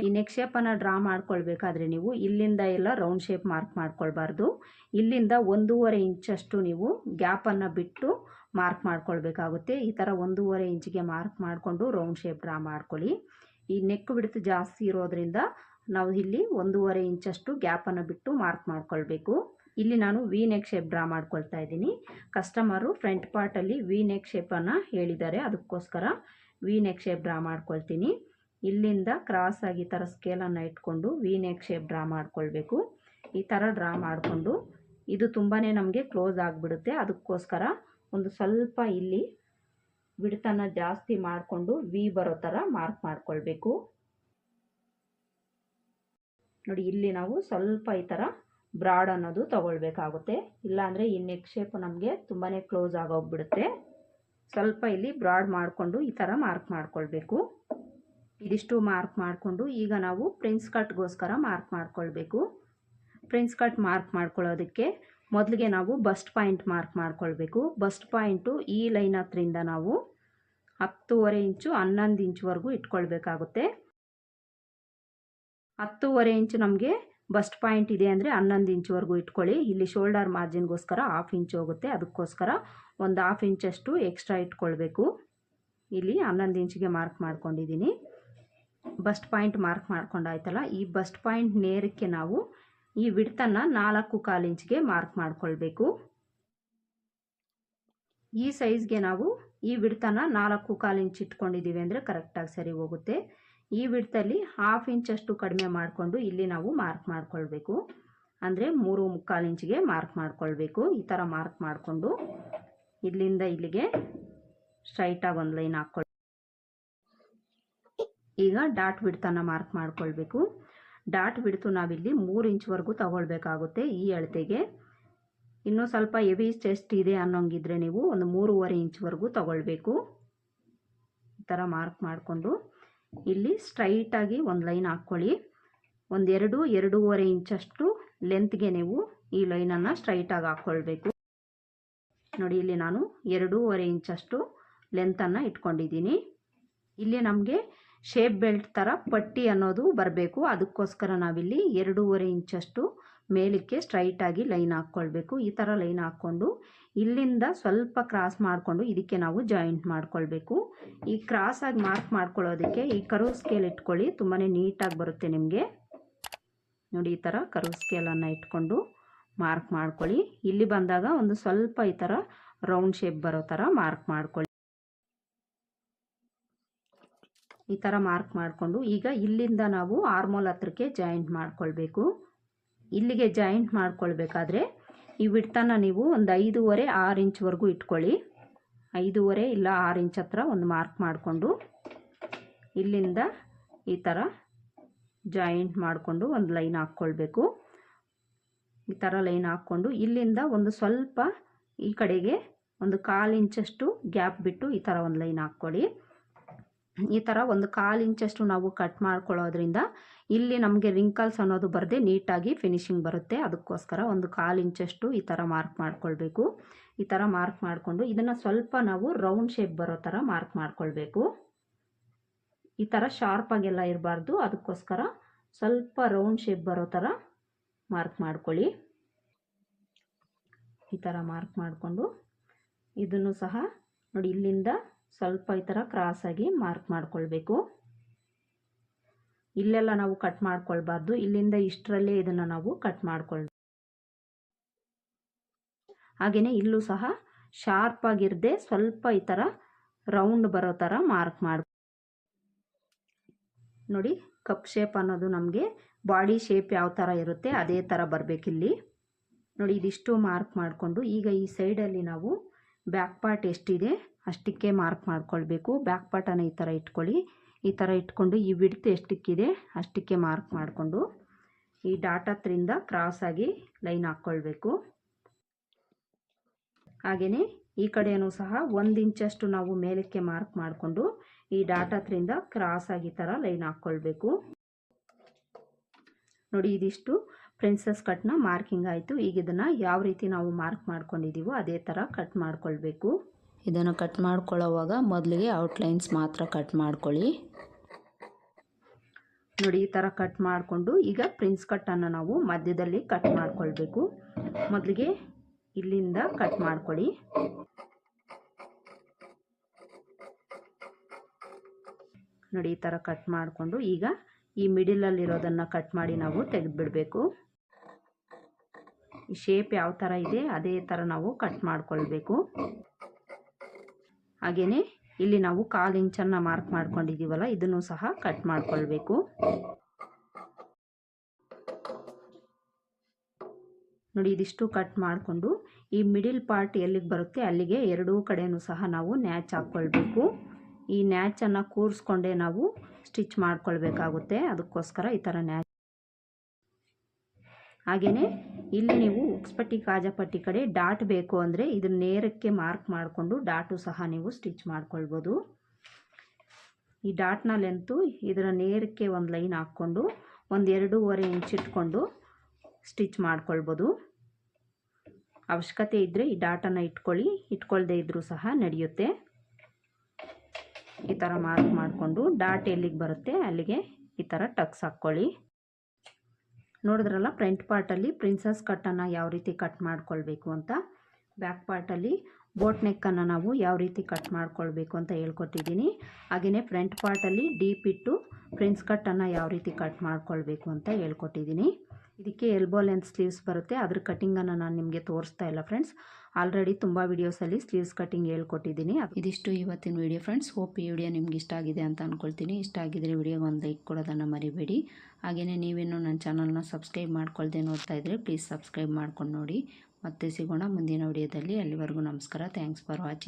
ಈ ನೆಕ್ ಶೇಪನ್ನು ಡ್ರಾ ಮಾಡ್ಕೊಳ್ಬೇಕಾದ್ರೆ ನೀವು ಇಲ್ಲಿಂದ ಎಲ್ಲ ರೌಂಡ್ ಶೇಪ್ ಮಾರ್ಕ್ ಮಾಡ್ಕೊಳ್ಬಾರ್ದು. ಇಲ್ಲಿಂದ ಒಂದೂವರೆ ಇಂಚಷ್ಟು ನೀವು ಗ್ಯಾಪನ್ನು ಬಿಟ್ಟು ಮಾರ್ಕ್ ಮಾಡ್ಕೊಳ್ಬೇಕಾಗುತ್ತೆ. ಈ ಥರ ಒಂದೂವರೆ ಇಂಚಿಗೆ ಮಾರ್ಕ್ ಮಾಡಿಕೊಂಡು ರೌಂಡ್ ಶೇಪ್ ಡ್ರಾ ಮಾಡ್ಕೊಳ್ಳಿ. ಈ ನೆಕ್ ಬಿಡ್ತು ಜಾಸ್ತಿ ಇರೋದ್ರಿಂದ ನಾವು ಇಲ್ಲಿ ಒಂದೂವರೆ ಇಂಚಷ್ಟು ಗ್ಯಾಪನ್ನು ಬಿಟ್ಟು ಮಾರ್ಕ್ ಮಾಡ್ಕೊಳ್ಬೇಕು. ಇಲ್ಲಿ ನಾನು ವಿ ನೆಕ್ ಶೇಪ್ ಡ್ರಾ ಮಾಡ್ಕೊಳ್ತಾ ಇದ್ದೀನಿ. ಕಸ್ಟಮರು ಫ್ರಂಟ್ ಪಾರ್ಟಲ್ಲಿ ವಿ ನೆಕ್ ಶೇಪನ್ನು ಹೇಳಿದ್ದಾರೆ. ಅದಕ್ಕೋಸ್ಕರ ವಿ ನೆಕ್ ಶೇಪ್ ಡ್ರಾ ಮಾಡ್ಕೊಳ್ತೀನಿ. ಇಲ್ಲಿಂದ ಕ್ರಾಸ್ ಆಗಿ ಥರ ಸ್ಕೇಲನ್ನು ಇಟ್ಕೊಂಡು ವಿ ನೆಕ್ ಶೇಪ್ ಡ್ರಾ ಮಾಡ್ಕೊಳ್ಬೇಕು. ಈ ಥರ ಡ್ರಾ ಮಾಡಿಕೊಂಡು ಇದು ತುಂಬಾ ನಮಗೆ ಕ್ಲೋಸ್ ಆಗಿಬಿಡುತ್ತೆ. ಅದಕ್ಕೋಸ್ಕರ ಒಂದು ಸ್ವಲ್ಪ ಇಲ್ಲಿ ಬಿಡ್ತನ ಜಾಸ್ತಿ ಮಾಡಿಕೊಂಡು ವಿ ಬರೋ ಥರ ಮಾರ್ಕ್ ಮಾಡ್ಕೊಳ್ಬೇಕು. ನೋಡಿ, ಇಲ್ಲಿ ನಾವು ಸ್ವಲ್ಪ ಈ ಥರ ಬ್ರಾಡ್ ಅನ್ನೋದು ತಗೊಳ್ಬೇಕಾಗುತ್ತೆ. ಇಲ್ಲಾಂದರೆ ಈ ನೆಕ್ ಶೇಪ್ ನಮಗೆ ತುಂಬಾ ಕ್ಲೋಸ್ ಆಗೋಗ್ಬಿಡುತ್ತೆ. ಸ್ವಲ್ಪ ಇಲ್ಲಿ ಬ್ರಾಡ್ ಮಾಡಿಕೊಂಡು ಈ ಥರ ಮಾರ್ಕ್ ಮಾಡ್ಕೊಳ್ಬೇಕು. ಇದಿಷ್ಟು ಮಾರ್ಕ್ ಮಾಡಿಕೊಂಡು ಈಗ ನಾವು ಪ್ರಿನ್ಸ್ ಕಟ್ಗೋಸ್ಕರ ಮಾರ್ಕ್ ಮಾಡ್ಕೊಳ್ಬೇಕು. ಪ್ರಿನ್ಸ್ ಕಟ್ ಮಾರ್ಕ್ ಮಾಡ್ಕೊಳ್ಳೋದಕ್ಕೆ ಮೊದಲಿಗೆ ನಾವು ಬಸ್ಟ್ ಪಾಯಿಂಟ್ ಮಾರ್ಕ್ ಮಾಡ್ಕೊಳ್ಬೇಕು. ಬಸ್ಟ್ ಪಾಯಿಂಟು ಈ ಲೈನ್ ಹತ್ರಿಂದ ನಾವು ಹತ್ತೂವರೆ ಇಂಚು ಹನ್ನೊಂದು ಇಂಚುವರೆಗೂ ಇಟ್ಕೊಳ್ಬೇಕಾಗುತ್ತೆ. ಹತ್ತೂವರೆ ಇಂಚು ನಮಗೆ ಬಸ್ಟ್ ಪಾಯಿಂಟ್ ಇದೆ ಅಂದರೆ ಹನ್ನೊಂದು ಇಂಚ್ವರೆಗೂ ಇಟ್ಕೊಳ್ಳಿ. ಇಲ್ಲಿ ಶೋಲ್ಡರ್ ಮಾರ್ಜಿನ್ಗೋಸ್ಕರ ಹಾಫ್ ಇಂಚ್ ಹೋಗುತ್ತೆ. ಅದಕ್ಕೋಸ್ಕರ ಒಂದು ಹಾಫ್ ಇಂಚಷ್ಟು ಎಕ್ಸ್ಟ್ರಾ ಇಟ್ಕೊಳ್ಬೇಕು. ಇಲ್ಲಿ ಹನ್ನೊಂದು ಇಂಚಿಗೆ ಮಾರ್ಕ್ ಮಾಡ್ಕೊಂಡಿದ್ದೀನಿ. ಬಸ್ಟ್ ಪಾಯಿಂಟ್ ಮಾರ್ಕ್ ಮಾಡ್ಕೊಂಡಾಯ್ತಲ್ಲ, ಈ ಬಸ್ಟ್ ಪಾಯಿಂಟ್ ನೇರಕ್ಕೆ ನಾವು ಈ ವಿಡ್ತನ್ನು ನಾಲ್ಕು ಕಾಲು ಇಂಚ್ಗೆ ಮಾರ್ಕ್ ಮಾಡ್ಕೊಳ್ಬೇಕು. ಈ ಸೈಜ್ಗೆ ನಾವು ಈ ವಿಡ್ತನ್ನು ನಾಲ್ಕು ಕಾಲು ಇಂಚ್ ಇಟ್ಕೊಂಡಿದ್ದೀವಿ ಅಂದರೆ ಕರೆಕ್ಟಾಗಿ ಸರಿ ಹೋಗುತ್ತೆ. ಈ ವಿಡ್ತಲ್ಲಿ ಹಾಫ್ ಇಂಚಷ್ಟು ಕಡಿಮೆ ಮಾಡಿಕೊಂಡು ಇಲ್ಲಿ ನಾವು ಮಾರ್ಕ್ ಮಾಡಿಕೊಳ್ಬೇಕು. ಅಂದರೆ ಮೂರು ಮುಕ್ಕಾಲು ಇಂಚಿಗೆ ಮಾರ್ಕ್ ಮಾಡಿಕೊಳ್ಬೇಕು. ಈ ಥರ ಮಾರ್ಕ್ ಮಾಡಿಕೊಂಡು ಇಲ್ಲಿಂದ ಇಲ್ಲಿಗೆ ಸ್ಟ್ರೈಟಾಗಿ ಒಂದು ಲೈನ್ ಹಾಕ್ಕೊಳ್ ಈಗ ಡಾಟ್ ಬಿಡ್ತನ ಮಾರ್ಕ್ ಮಾಡಿಕೊಳ್ಬೇಕು. ಡಾಟ್ ಬಿಡ್ತು ನಾವಿಲ್ಲಿ ಮೂರು ಇಂಚ್ವರೆಗೂ ತಗೊಳ್ಬೇಕಾಗುತ್ತೆ ಈ ಅಳತೆಗೆ. ಇನ್ನೂ ಸ್ವಲ್ಪ ಹೆವಿ ಚೆಸ್ಟ್ ಇದೆ ಅನ್ನೋಂಗಿದ್ರೆ ನೀವು ಒಂದು ಮೂರುವರೆ ಇಂಚ್ವರೆಗೂ ತಗೊಳ್ಬೇಕು. ಈ ಥರ ಮಾರ್ಕ್ ಮಾಡಿಕೊಂಡು ಇಲ್ಲಿ ಸ್ಟ್ರೈಟಾಗಿ ಒಂದು ಲೈನ್ ಹಾಕ್ಕೊಳ್ಳಿ. ಒಂದೆರಡು ಎರಡೂವರೆ ಇಂಚಷ್ಟು ಲೆಂತ್ಗೆ ನೀವು ಈ ಲೈನನ್ನು ಸ್ಟ್ರೈಟಾಗಿ ಹಾಕ್ಕೊಳ್ಬೇಕು. ನೋಡಿ, ಇಲ್ಲಿ ನಾನು ಎರಡೂವರೆ ಇಂಚಷ್ಟು ಲೆಂತನ್ನು ಇಟ್ಕೊಂಡಿದ್ದೀನಿ. ಇಲ್ಲಿ ನಮಗೆ ಶೇಪ್ ಬೆಲ್ಟ್ ಥರ ಪಟ್ಟಿ ಅನ್ನೋದು ಬರಬೇಕು. ಅದಕ್ಕೋಸ್ಕರ ನಾವಿಲ್ಲಿ ಎರಡೂವರೆ ಇಂಚಷ್ಟು ಮೇಲಕ್ಕೆ ಸ್ಟ್ರೈಟಾಗಿ ಲೈನ್ ಹಾಕ್ಕೊಳ್ಬೇಕು. ಈ ಥರ ಲೈನ್ ಹಾಕ್ಕೊಂಡು ಇಲ್ಲಿಂದ ಸ್ವಲ್ಪ ಕ್ರಾಸ್ ಮಾಡಿಕೊಂಡು ಇದಕ್ಕೆ ನಾವು ಜಾಯಿಂಟ್ ಮಾಡ್ಕೊಳ್ಬೇಕು. ಈ ಕ್ರಾಸಾಗಿ ಮಾರ್ಕ್ ಮಾಡ್ಕೊಳ್ಳೋದಕ್ಕೆ ಈ ಕರು ಸ್ಕೇಲ್ ಇಟ್ಕೊಳ್ಳಿ. ತುಂಬಾ ನೀಟಾಗಿ ಬರುತ್ತೆ ನಿಮಗೆ. ನೋಡಿ ಈ ಥರ ಕರು ಸ್ಕೇಲನ್ನು ಇಟ್ಕೊಂಡು ಮಾರ್ಕ್ ಮಾಡ್ಕೊಳ್ಳಿ. ಇಲ್ಲಿ ಬಂದಾಗ ಒಂದು ಸ್ವಲ್ಪ ಈ ಥರ ರೌಂಡ್ ಶೇಪ್ ಬರೋ ಥರ ಮಾರ್ಕ್ ಮಾಡ್ಕೊಳ್ಳಿ. ಈ ಥರ ಮಾರ್ಕ್ ಮಾಡಿಕೊಂಡು ಈಗ ಇಲ್ಲಿಂದ ನಾವು ಆರ್ಮೋಲ್ ಹತ್ರಕ್ಕೆ ಜಾಯಿಂಟ್ ಮಾಡ್ಕೊಳ್ಬೇಕು. ಇಲ್ಲಿಗೆ ಜಾಯಿಂಟ್ ಮಾಡ್ಕೊಳ್ಬೇಕಾದ್ರೆ ಈ ವಿಡ್ತನ ನೀವು ಒಂದು ಐದೂವರೆ, ಆರು ಇಂಚ್ವರೆಗೂ ಇಟ್ಕೊಳ್ಳಿ. ಐದೂವರೆ ಇಲ್ಲ ಆರು ಇಂಚ್ ಹತ್ರ ಒಂದು ಮಾರ್ಕ್ ಮಾಡಿಕೊಂಡು ಇಲ್ಲಿಂದ ಈ ಥರ ಜಾಯಿಂಟ್ ಮಾಡಿಕೊಂಡು ಒಂದು ಲೈನ್ ಹಾಕ್ಕೊಳ್ಬೇಕು. ಈ ಥರ ಲೈನ್ ಹಾಕ್ಕೊಂಡು ಇಲ್ಲಿಂದ ಒಂದು ಸ್ವಲ್ಪ ಈ ಕಡೆಗೆ ಒಂದು ಕಾಲು ಇಂಚಷ್ಟು ಗ್ಯಾಪ್ ಬಿಟ್ಟು ಈ ಥರ ಒಂದು ಲೈನ್ ಹಾಕ್ಕೊಳ್ಳಿ. ಈ ಥರ ಒಂದು ಕಾಲು ಇಂಚಷ್ಟು ನಾವು ಕಟ್ ಮಾಡ್ಕೊಳ್ಳೋದ್ರಿಂದ ಇಲ್ಲಿ ನಮಗೆ ರಿಂಕಲ್ಸ್ ಅನ್ನೋದು ಬರದೆ ನೀಟಾಗಿ ಫಿನಿಶಿಂಗ್ ಬರುತ್ತೆ. ಅದಕ್ಕೋಸ್ಕರ ಒಂದು ಕಾಲು ಇಂಚಷ್ಟು ಈ ಥರ ಮಾರ್ಕ್ ಮಾಡ್ಕೊಳ್ಬೇಕು. ಈ ಥರ ಮಾರ್ಕ್ ಮಾಡಿಕೊಂಡು ಇದನ್ನು ಸ್ವಲ್ಪ ನಾವು ರೌಂಡ್ ಶೇಪ್ ಬರೋ ಥರ ಮಾರ್ಕ್ ಮಾಡ್ಕೊಳ್ಬೇಕು. ಈ ಥರ ಶಾರ್ಪಾಗೆಲ್ಲ ಇರಬಾರ್ದು. ಅದಕ್ಕೋಸ್ಕರ ಸ್ವಲ್ಪ ರೌಂಡ್ ಶೇಪ್ ಬರೋ ಥರ ಮಾರ್ಕ್ ಮಾಡ್ಕೊಳ್ಳಿ. ಈ ಥರ ಮಾರ್ಕ್ ಮಾಡಿಕೊಂಡು ಇದನ್ನು ಸಹ ನೋಡಿ ಇಲ್ಲಿಂದ ಸ್ವಲ್ಪ ಈ ಥರ ಕ್ರಾಸಾಗಿ ಮಾರ್ಕ್ ಮಾಡ್ಕೊಳ್ಬೇಕು. ಇಲ್ಲೆಲ್ಲ ನಾವು ಕಟ್ ಮಾಡ್ಕೊಳ್ಬಾರ್ದು. ಇಲ್ಲಿಂದ ಇಷ್ಟರಲ್ಲೇ ಇದನ್ನು ನಾವು ಕಟ್ ಮಾಡ್ಕೊಳ್ ಹಾಗೆಯೇ ಇಲ್ಲೂ ಸಹ ಶಾರ್ಪ್ ಆಗಿರದೆ ಸ್ವಲ್ಪ ಈ ಥರ ರೌಂಡ್ ಬರೋ ಥರ ಮಾರ್ಕ್ ಮಾಡ ನೋಡಿ ಕಪ್ ಶೇಪ್ ಅನ್ನೋದು ನಮಗೆ ಬಾಡಿ ಶೇಪ್ ಯಾವ ಥರ ಇರುತ್ತೆ ಅದೇ ಥರ ಬರಬೇಕಿಲ್ಲಿ. ನೋಡಿ ಇದಿಷ್ಟು ಮಾರ್ಕ್ ಮಾಡಿಕೊಂಡು ಈಗ ಈ ಸೈಡಲ್ಲಿ ನಾವು ಬ್ಯಾಕ್ ಪಾರ್ಟ್ ಎಷ್ಟಿದೆ? ಅಷ್ಟಕ್ಕೆ ಮಾರ್ಕ್ ಮಾಡ್ಕೊಳ್ಬೇಕು. ಬ್ಯಾಕ್ ಪಾರ್ಟನ್ನು ಈ ಥರ ಇಟ್ಕೊಳ್ಳಿ. ಈ ಥರ ಇಟ್ಕೊಂಡು ಈ ವಿಡ್ತ್ ಎಷ್ಟಕ್ಕಿದೆ ಅಷ್ಟಕ್ಕೆ ಮಾರ್ಕ್ ಮಾಡಿಕೊಂಡು ಈ ಡಾಟ್ ಕ್ರಾಸ್ ಕ್ರಾಸಾಗಿ ಲೈನ್ ಹಾಕ್ಕೊಳ್ಬೇಕು. ಹಾಗೆಯೇ ಈ ಕಡೆಯೂ ಸಹ ಒಂದು ಇಂಚಷ್ಟು ನಾವು ಮೇಲಕ್ಕೆ ಮಾರ್ಕ್ ಮಾಡಿಕೊಂಡು ಈ ಡಾಟ್ ಹತ್ರಿಂದ ಕ್ರಾಸಾಗಿ ಥರ ಲೈನ್ ಹಾಕ್ಕೊಳ್ಬೇಕು. ನೋಡಿ ಇದಿಷ್ಟು ಪ್ರಿನ್ಸಸ್ ಕಟ್ನ ಮಾರ್ಕಿಂಗ್ ಆಯಿತು. ಈಗ ಇದನ್ನು ಯಾವ ರೀತಿ ನಾವು ಮಾರ್ಕ್ ಮಾಡ್ಕೊಂಡಿದ್ದೀವೋ ಅದೇ ಥರ ಕಟ್ ಮಾಡ್ಕೊಳ್ಬೇಕು.
ಇದನ್ನು ಕಟ್ ಮಾಡ್ಕೊಳ್ಳೋವಾಗ ಮೊದಲಿಗೆ ಔಟ್ಲೈನ್ಸ್ ಮಾತ್ರ ಕಟ್ ಮಾಡ್ಕೊಳ್ಳಿ.
ನೋಡಿ, ಈ ಥರ ಕಟ್ ಮಾಡಿಕೊಂಡು ಈಗ ಪ್ರಿನ್ಸ್ ಕಟ್ಟನ್ನು ನಾವು ಮಧ್ಯದಲ್ಲಿ ಕಟ್ ಮಾಡ್ಕೊಳ್ಬೇಕು. ಮೊದಲಿಗೆ ಇಲ್ಲಿಂದ ಕಟ್ ಮಾಡ್ಕೊಳ್ಳಿ. ನೋಡಿ, ಈ ಥರ ಕಟ್ ಮಾಡಿಕೊಂಡು ಈಗ ಈ ಮಿಡಿಲಲ್ಲಿರೋದನ್ನು ಕಟ್ ಮಾಡಿ ನಾವು ತೆಗೆದುಬಿಡಬೇಕು. ಈ ಶೇಪ್ ಯಾವ ಥರ ಇದೆ, ಅದೇ ಥರ ನಾವು ಕಟ್ ಮಾಡ್ಕೊಳ್ಬೇಕು. ಹಾಗೆಯೇ ಇಲ್ಲಿ ನಾವು ಕಾಲು ಇಂಚನ್ನು ಮಾರ್ಕ್ ಮಾಡ್ಕೊಂಡಿದ್ದೀವಲ್ಲ, ಇದನ್ನು ಸಹ ಕಟ್ ಮಾಡ್ಕೊಳ್ಬೇಕು. ನೋಡಿ, ಇದಿಷ್ಟು ಕಟ್ ಮಾಡಿಕೊಂಡು ಈ ಮಿಡಿಲ್ ಪಾರ್ಟ್ ಎಲ್ಲಿಗೆ ಬರುತ್ತೆ ಅಲ್ಲಿಗೆ ಎರಡೂ ಕಡೆಯೂ ಸಹ ನಾವು ನ್ಯಾಚ್ ಹಾಕ್ಕೊಳ್ಬೇಕು. ಈ ನ್ಯಾಚನ್ನು ಕೂರಿಸ್ಕೊಂಡೇ ನಾವು ಸ್ಟಿಚ್ ಮಾಡ್ಕೊಳ್ಬೇಕಾಗುತ್ತೆ. ಅದಕ್ಕೋಸ್ಕರ ಈ ಥರ ನ್ಯಾಚ್. ಹಾಗೆಯೇ ಇಲ್ಲಿ ನೀವು ಉಕ್ಸ್ಪಟ್ಟಿ ಕಾಜಾಪಟ್ಟಿ ಕಡೆ ಡಾಟ್ ಬೇಕು ಅಂದರೆ ಇದನ್ನ ನೇರಕ್ಕೆ ಮಾರ್ಕ್ ಮಾಡಿಕೊಂಡು ಡಾಟು ಸಹ ನೀವು ಸ್ಟಿಚ್ ಮಾಡ್ಕೊಳ್ಬೋದು. ಈ ಡಾಟ್ನ ಲೆಂತು ಇದರ ನೇರಕ್ಕೆ ಒಂದು ಲೈನ್ ಹಾಕ್ಕೊಂಡು ಒಂದು ಎರಡೂವರೆ ಇಂಚ್ ಇಟ್ಕೊಂಡು ಸ್ಟಿಚ್ ಮಾಡ್ಕೊಳ್ಬೋದು. ಅವಶ್ಯಕತೆ ಇದ್ದರೆ ಈ ಡಾಟನ್ನು ಇಟ್ಕೊಳ್ಳಿ, ಇಟ್ಕೊಳ್ದೇ ಇದ್ದರೂ ಸಹ ನಡೆಯುತ್ತೆ. ಈ ಥರ ಮಾರ್ಕ್ ಮಾಡಿಕೊಂಡು ಡಾಟ್ ಎಲ್ಲಿಗೆ ಬರುತ್ತೆ ಅಲ್ಲಿಗೆ ಈ ಥರ ಟಕ್ಸ್ ಹಾಕ್ಕೊಳ್ಳಿ. ನೋಡಿದ್ರಲ್ಲ ಫ್ರಂಟ್ ಪಾರ್ಟಲ್ಲಿ ಪ್ರಿನ್ಸಸ್ ಕಟ್ಟನ್ನು ಯಾವ ರೀತಿ ಕಟ್ ಮಾಡ್ಕೊಳ್ಬೇಕು ಅಂತ? ಬ್ಯಾಕ್ ಪಾರ್ಟಲ್ಲಿ ಬೋಟ್ ನೆಕ್ಕನ್ನು ನಾವು ಯಾವ ರೀತಿ ಕಟ್ ಮಾಡ್ಕೊಳ್ಬೇಕು ಅಂತ ಹೇಳ್ಕೊಟ್ಟಿದ್ದೀನಿ. ಹಾಗೆಯೇ ಫ್ರಂಟ್ ಪಾರ್ಟಲ್ಲಿ ಡೀಪ್ ಇಟ್ಟು ಪ್ರಿನ್ಸ್ ಕಟ್ಟನ್ನು ಯಾವ ರೀತಿ ಕಟ್ ಮಾಡ್ಕೊಳ್ಬೇಕು ಅಂತ ಹೇಳ್ಕೊಟ್ಟಿದ್ದೀನಿ. ಇದಕ್ಕೆ ಎಲ್ಬೋ ಲೆಂತ್ ಸ್ಲೀವ್ಸ್ ಬರುತ್ತೆ. ಅದ್ರ ಕಟಿಂಗನ್ನು ನಾನು ನಿಮಗೆ ತೋರಿಸ್ತಾ ಇಲ್ಲ ಫ್ರೆಂಡ್ಸ್ ಆಲ್ರೆಡಿ ತುಂಬ ವೀಡಿಯೋಸಲ್ಲಿ ಸ್ಲೀವ್ಸ್ ಕಟ್ಟಿಂಗ್ ಹೇಳ್ಕೊಟ್ಟಿದ್ದೀನಿ.
ಇದಿಷ್ಟು ಇವತ್ತಿನ ವಿಡಿಯೋ ಫ್ರೆಂಡ್ಸ್ ಹೋಪ್ ಈ ವಿಡಿಯೋ ನಿಮ್ಗೆ ಇಷ್ಟ ಆಗಿದೆ ಅಂತ ಅಂದ್ಕೊಳ್ತೀನಿ ಇಷ್ಟ ಆಗಿದ್ರೆ ವಿಡಿಯೋಗೆ ಒಂದು ಲೈಕ್ ಕೊಡೋದನ್ನು ಮರಿಬೇಡಿ. ಹಾಗೆಯೇ ನೀವೇನು ನನ್ನ ಚಾನಲ್ನ ಸಬ್ಸ್ಕ್ರೈಬ್ ಮಾಡ್ಕೊಳ್ದೆ ನೋಡ್ತಾ ಇದ್ದರೆ ಪ್ಲೀಸ್ ಸಬ್ಸ್ಕ್ರೈಬ್ ಮಾಡ್ಕೊಂಡು ನೋಡಿ. ಮತ್ತೆ ಸಿಗೋಣ ಮುಂದಿನ ವಿಡಿಯೋದಲ್ಲಿ ಅಲ್ಲಿವರೆಗೂ ನಮಸ್ಕಾರ. Thanks for watching